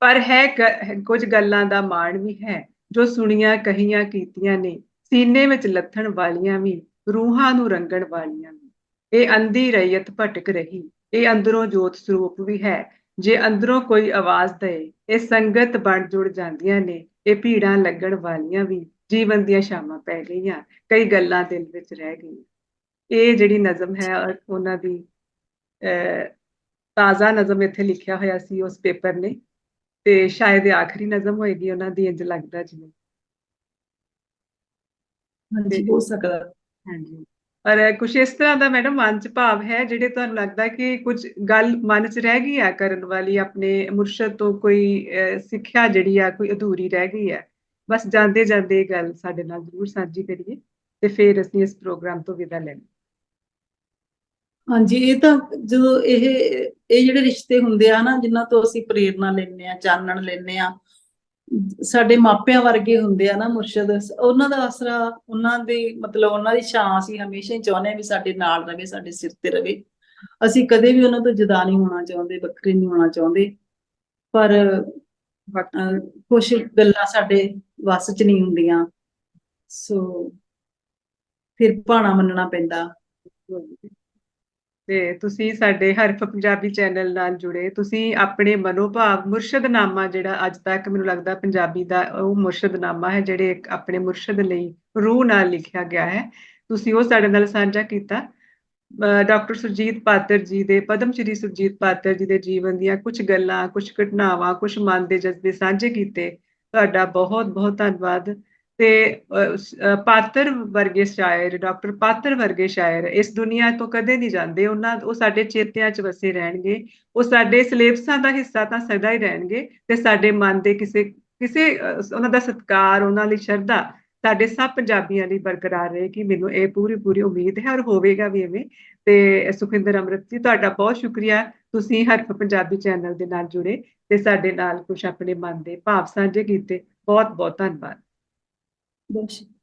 A: ਪਰ ਹੈ ਗ- ਕੁਝ ਗੱਲਾਂ ਦਾ ਮਾਣ ਵੀ ਹੈ, ਜੋ ਸੁਣੀਆਂ ਕਹੀਆਂ ਕੀਤੀਆਂ ਨੇ, ਸੀਨੇ ਵਿੱਚ ਲੱਥਣ ਵਾਲੀਆਂ ਵੀ, ਰੂਹਾਂ ਨੂੰ ਰੰਗਣ ਵਾਲੀਆਂ ਵੀ। ਇਹ ਅੰਧੀ ਰਈਅਤ ਭਟਕ ਰਹੀ, ਇਹ ਅੰਦਰੋਂ ਜੋਤ ਸਰੂਪ ਵੀ ਹੈ। ਜੇ ਅੰਦਰੋਂ ਕੋਈ ਆਵਾਜ਼ ਦੇ ਇਹ ਸੰਗਤ ਬਣ ਜੁੜ ਜਾਂਦੀਆਂ ਨੇ, ਇਹ ਭੀੜਾਂ ਲੱਗਣ ਵਾਲੀਆਂ ਵੀ, ਜੀਵਨ ਦੀਆਂ ਸ਼ਾਮਾਂ ਪੈ ਗਈਆਂ, ਕਈ ਗੱਲਾਂ ਦਿਲ ਵਿੱਚ ਰਹਿ ਗਈਆਂ। ਇਹ ਜਿਹੜੀ ਨਜ਼ਮ ਹੈ ਉਹਨਾਂ ਦੀ ਤਾਜ਼ਾ ਨਜ਼ਮ ਇੱਥੇ ਲਿਖਿਆ ਹੋਇਆ ਸੀ ਉਸ ਪੇਪਰ ਨੇ ਤੇ ਸ਼ਾਇਦ ਇਹ ਆਖਰੀ ਨਜ਼ਮ ਹੋਏਗੀ ਉਹਨਾਂ ਦੀ ਇੰਜ ਲੱਗਦਾ ਜਿਵੇਂ।
B: ਹਾਂਜੀ ਹੋ ਸਕਦਾ।
A: ਹਾਂਜੀ। ਪਰ ਕੁਝ ਇਸ ਤਰ੍ਹਾਂ ਦਾ ਮੈਡਮ ਮਨ ਚ ਭਾਵ ਹੈ ਜਿਹੜੇ ਤੁਹਾਨੂੰ ਲੱਗਦਾ ਕਿ ਕੁਝ ਗੱਲ ਮਨ ਚ ਰਹਿ ਗਈ ਆ ਕਰਨ ਵਾਲੀ ਆਪਣੇ ਮੁਰਸ਼ਦ ਤੋਂ ਕੋਈ ਸਿੱਖਿਆ ਜਿਹੜੀ ਆ ਕੋਈ ਅਧੂਰੀ ਰਹਿ ਗਈ ਹੈ। ਬਸ ਜਾਂਦੇ ਜਾਂਦੇ ਇਹ ਗੱਲ ਸਾਡੇ ਨਾਲ ਜ਼ਰੂਰ ਸਾਂਝੀ ਕਰੀਏ ਤੇ ਫਿਰ ਅਸੀਂ ਇਸ ਪ੍ਰੋਗਰਾਮ ਤੋਂ ਵਿਦਾ ਲੈਣੀ
B: ਹਾਂਜੀ ਇਹ ਤਾਂ ਜਦੋਂ ਇਹ ਇਹ ਜਿਹੜੇ ਰਿਸ਼ਤੇ ਹੁੰਦੇ ਆ ਨਾ ਜਿਨ੍ਹਾਂ ਤੋਂ ਅਸੀਂ ਪ੍ਰੇਰਣਾ ਲੈਂਦੇ ਆ ਚਾਨਣ ਲੈਂਦੇ ਆ ਸਾਡੇ ਮਾਪਿਆਂ ਵਰਗੇ ਹੁੰਦੇ ਆ ਨਾ ਮੁਰਸ਼ਦ ਉਹਨਾਂ ਦਾ ਆਸਰਾ ਉਹਨਾਂ ਦੇ ਮਤਲਬ ਉਹਨਾਂ ਦੀ ਛਾਂ ਅਸੀਂ ਹਮੇਸ਼ਾ ਹੀ ਚਾਹੁੰਦੇ ਆ ਵੀ ਸਾਡੇ ਨਾਲ ਰਵੇ ਸਾਡੇ ਸਿਰ ਤੇ ਰਵੇ। ਅਸੀਂ ਕਦੇ ਵੀ ਉਹਨਾਂ ਤੋਂ ਜੁਦਾ ਨਹੀਂ ਹੋਣਾ ਚਾਹੁੰਦੇ ਵੱਖਰੇ ਨਹੀਂ ਹੋਣਾ ਚਾਹੁੰਦੇ। ਪਰ ਅਹ, ਕੁਛ ਗੱਲਾਂ ਸਾਡੇ ਵੱਸ 'ਚ ਨਹੀਂ ਹੁੰਦੀਆਂ। ਸੋ ਫਿਰ ਭਾਣਾ ਮੰਨਣਾ ਪੈਂਦਾ।
A: ਤੇ ਤੁਸੀਂ ਸਾਡੇ ਹਰਫ ਪੰਜਾਬੀ ਚੈਨਲ ਨਾਲ ਜੁੜੇ। ਤੁਸੀਂ ਆਪਣੇ ਮਨੋਭਾਵ ਮੁਰਸ਼ਦਨਾਮਾ ਜਿਹੜਾ ਅੱਜ ਤੱਕ ਮੈਨੂੰ ਲੱਗਦਾ ਪੰਜਾਬੀ ਦਾ ਉਹ ਮੁਰਸ਼ਦਨਾਮਾ ਹੈ, ਜਿਹੜੇ ਆਪਣੇ ਮੁਰਸ਼ਦ ਲਈ ਰੂਹ ਨਾਲ ਲਿਖਿਆ ਗਿਆ ਹੈ। ਤੁਸੀਂ ਉਹ ਸਾਡੇ ਨਾਲ ਸਾਂਝਾ ਕੀਤਾ। ਡਾਕਟਰ ਸੁਰਜੀਤ ਪਾਤਰ ਜੀ ਦੇ, ਪਦਮ ਸ਼੍ਰੀ ਸੁਰਜੀਤ ਪਾਤਰ ਜੀ ਦੇ ਜੀਵਨ ਦੀਆਂ ਕੁਝ ਗੱਲਾਂ ਕੁਝ ਘਟਨਾਵਾਂ ਕੁਝ ਮਨ ਦੇ ਜਜ਼ਬੇ ਸਾਂਝੇ ਕੀਤੇ। ਤੁਹਾਡਾ ਬਹੁਤ ਬਹੁਤ ਧੰਨਵਾਦ। ਤੇ ਪਾਤਰ ਵਰਗੇ ਸ਼ਾਇਰ, ਡਾਕਟਰ ਪਾਤਰ ਵਰਗੇ ਸ਼ਾਇਰ, ਇਸ ਦੁਨੀਆ ਤੋਂ ਕਦੇ ਨਹੀਂ ਜਾਂਦੇ। ਉਹਨਾਂ, ਉਹ ਸਾਡੇ ਚੇਤਿਆਂ 'ਚ ਵਸੇ ਰਹਿਣਗੇ। ਉਹ ਸਾਡੇ ਸਿਲੇਬਸਾਂ ਦਾ ਹਿੱਸਾ ਤਾਂ ਸਦਾ ਹੀ ਰਹਿਣਗੇ ਤੇ ਸਾਡੇ ਮਨ ਦੇ ਕਿਸੇ ਕਿਸੇ ਉਹਨਾਂ ਦਾ ਸਤਿਕਾਰ, ਉਹਨਾਂ ਲਈ ਸ਼ਰਧਾ ਸਾਡੇ ਸਭ ਪੰਜਾਬੀਆਂ ਲਈ ਬਰਕਰਾਰ ਰਹੇਗੀ ਮੈਨੂੰ ਇਹ ਪੂਰੀ ਪੂਰੀ ਉਮੀਦ ਹੈ ਔਰ ਹੋਵੇਗਾ ਵੀ ਐਵੇਂ। ਤੇ, ਸੁਖਿੰਦਰ ਅੰਮ੍ਰਿਤ ਜੀ, ਤੁਹਾਡਾ ਬਹੁਤ ਸ਼ੁਕਰੀਆ। ਤੁਸੀਂ ਹਰਫ ਪੰਜਾਬੀ ਚੈਨਲ ਦੇ ਨਾਲ ਜੁੜੇ ਤੇ ਸਾਡੇ ਨਾਲ ਕੁਝ ਆਪਣੇ ਮਨ ਦੇ ਭਾਵ ਸਾਂਝੇ ਕੀਤੇ। ਬਹੁਤ ਬਹੁਤ ਧੰਨਵਾਦ।
B: ਬਹੁਤ ਸ਼ੁਕਰੀਆ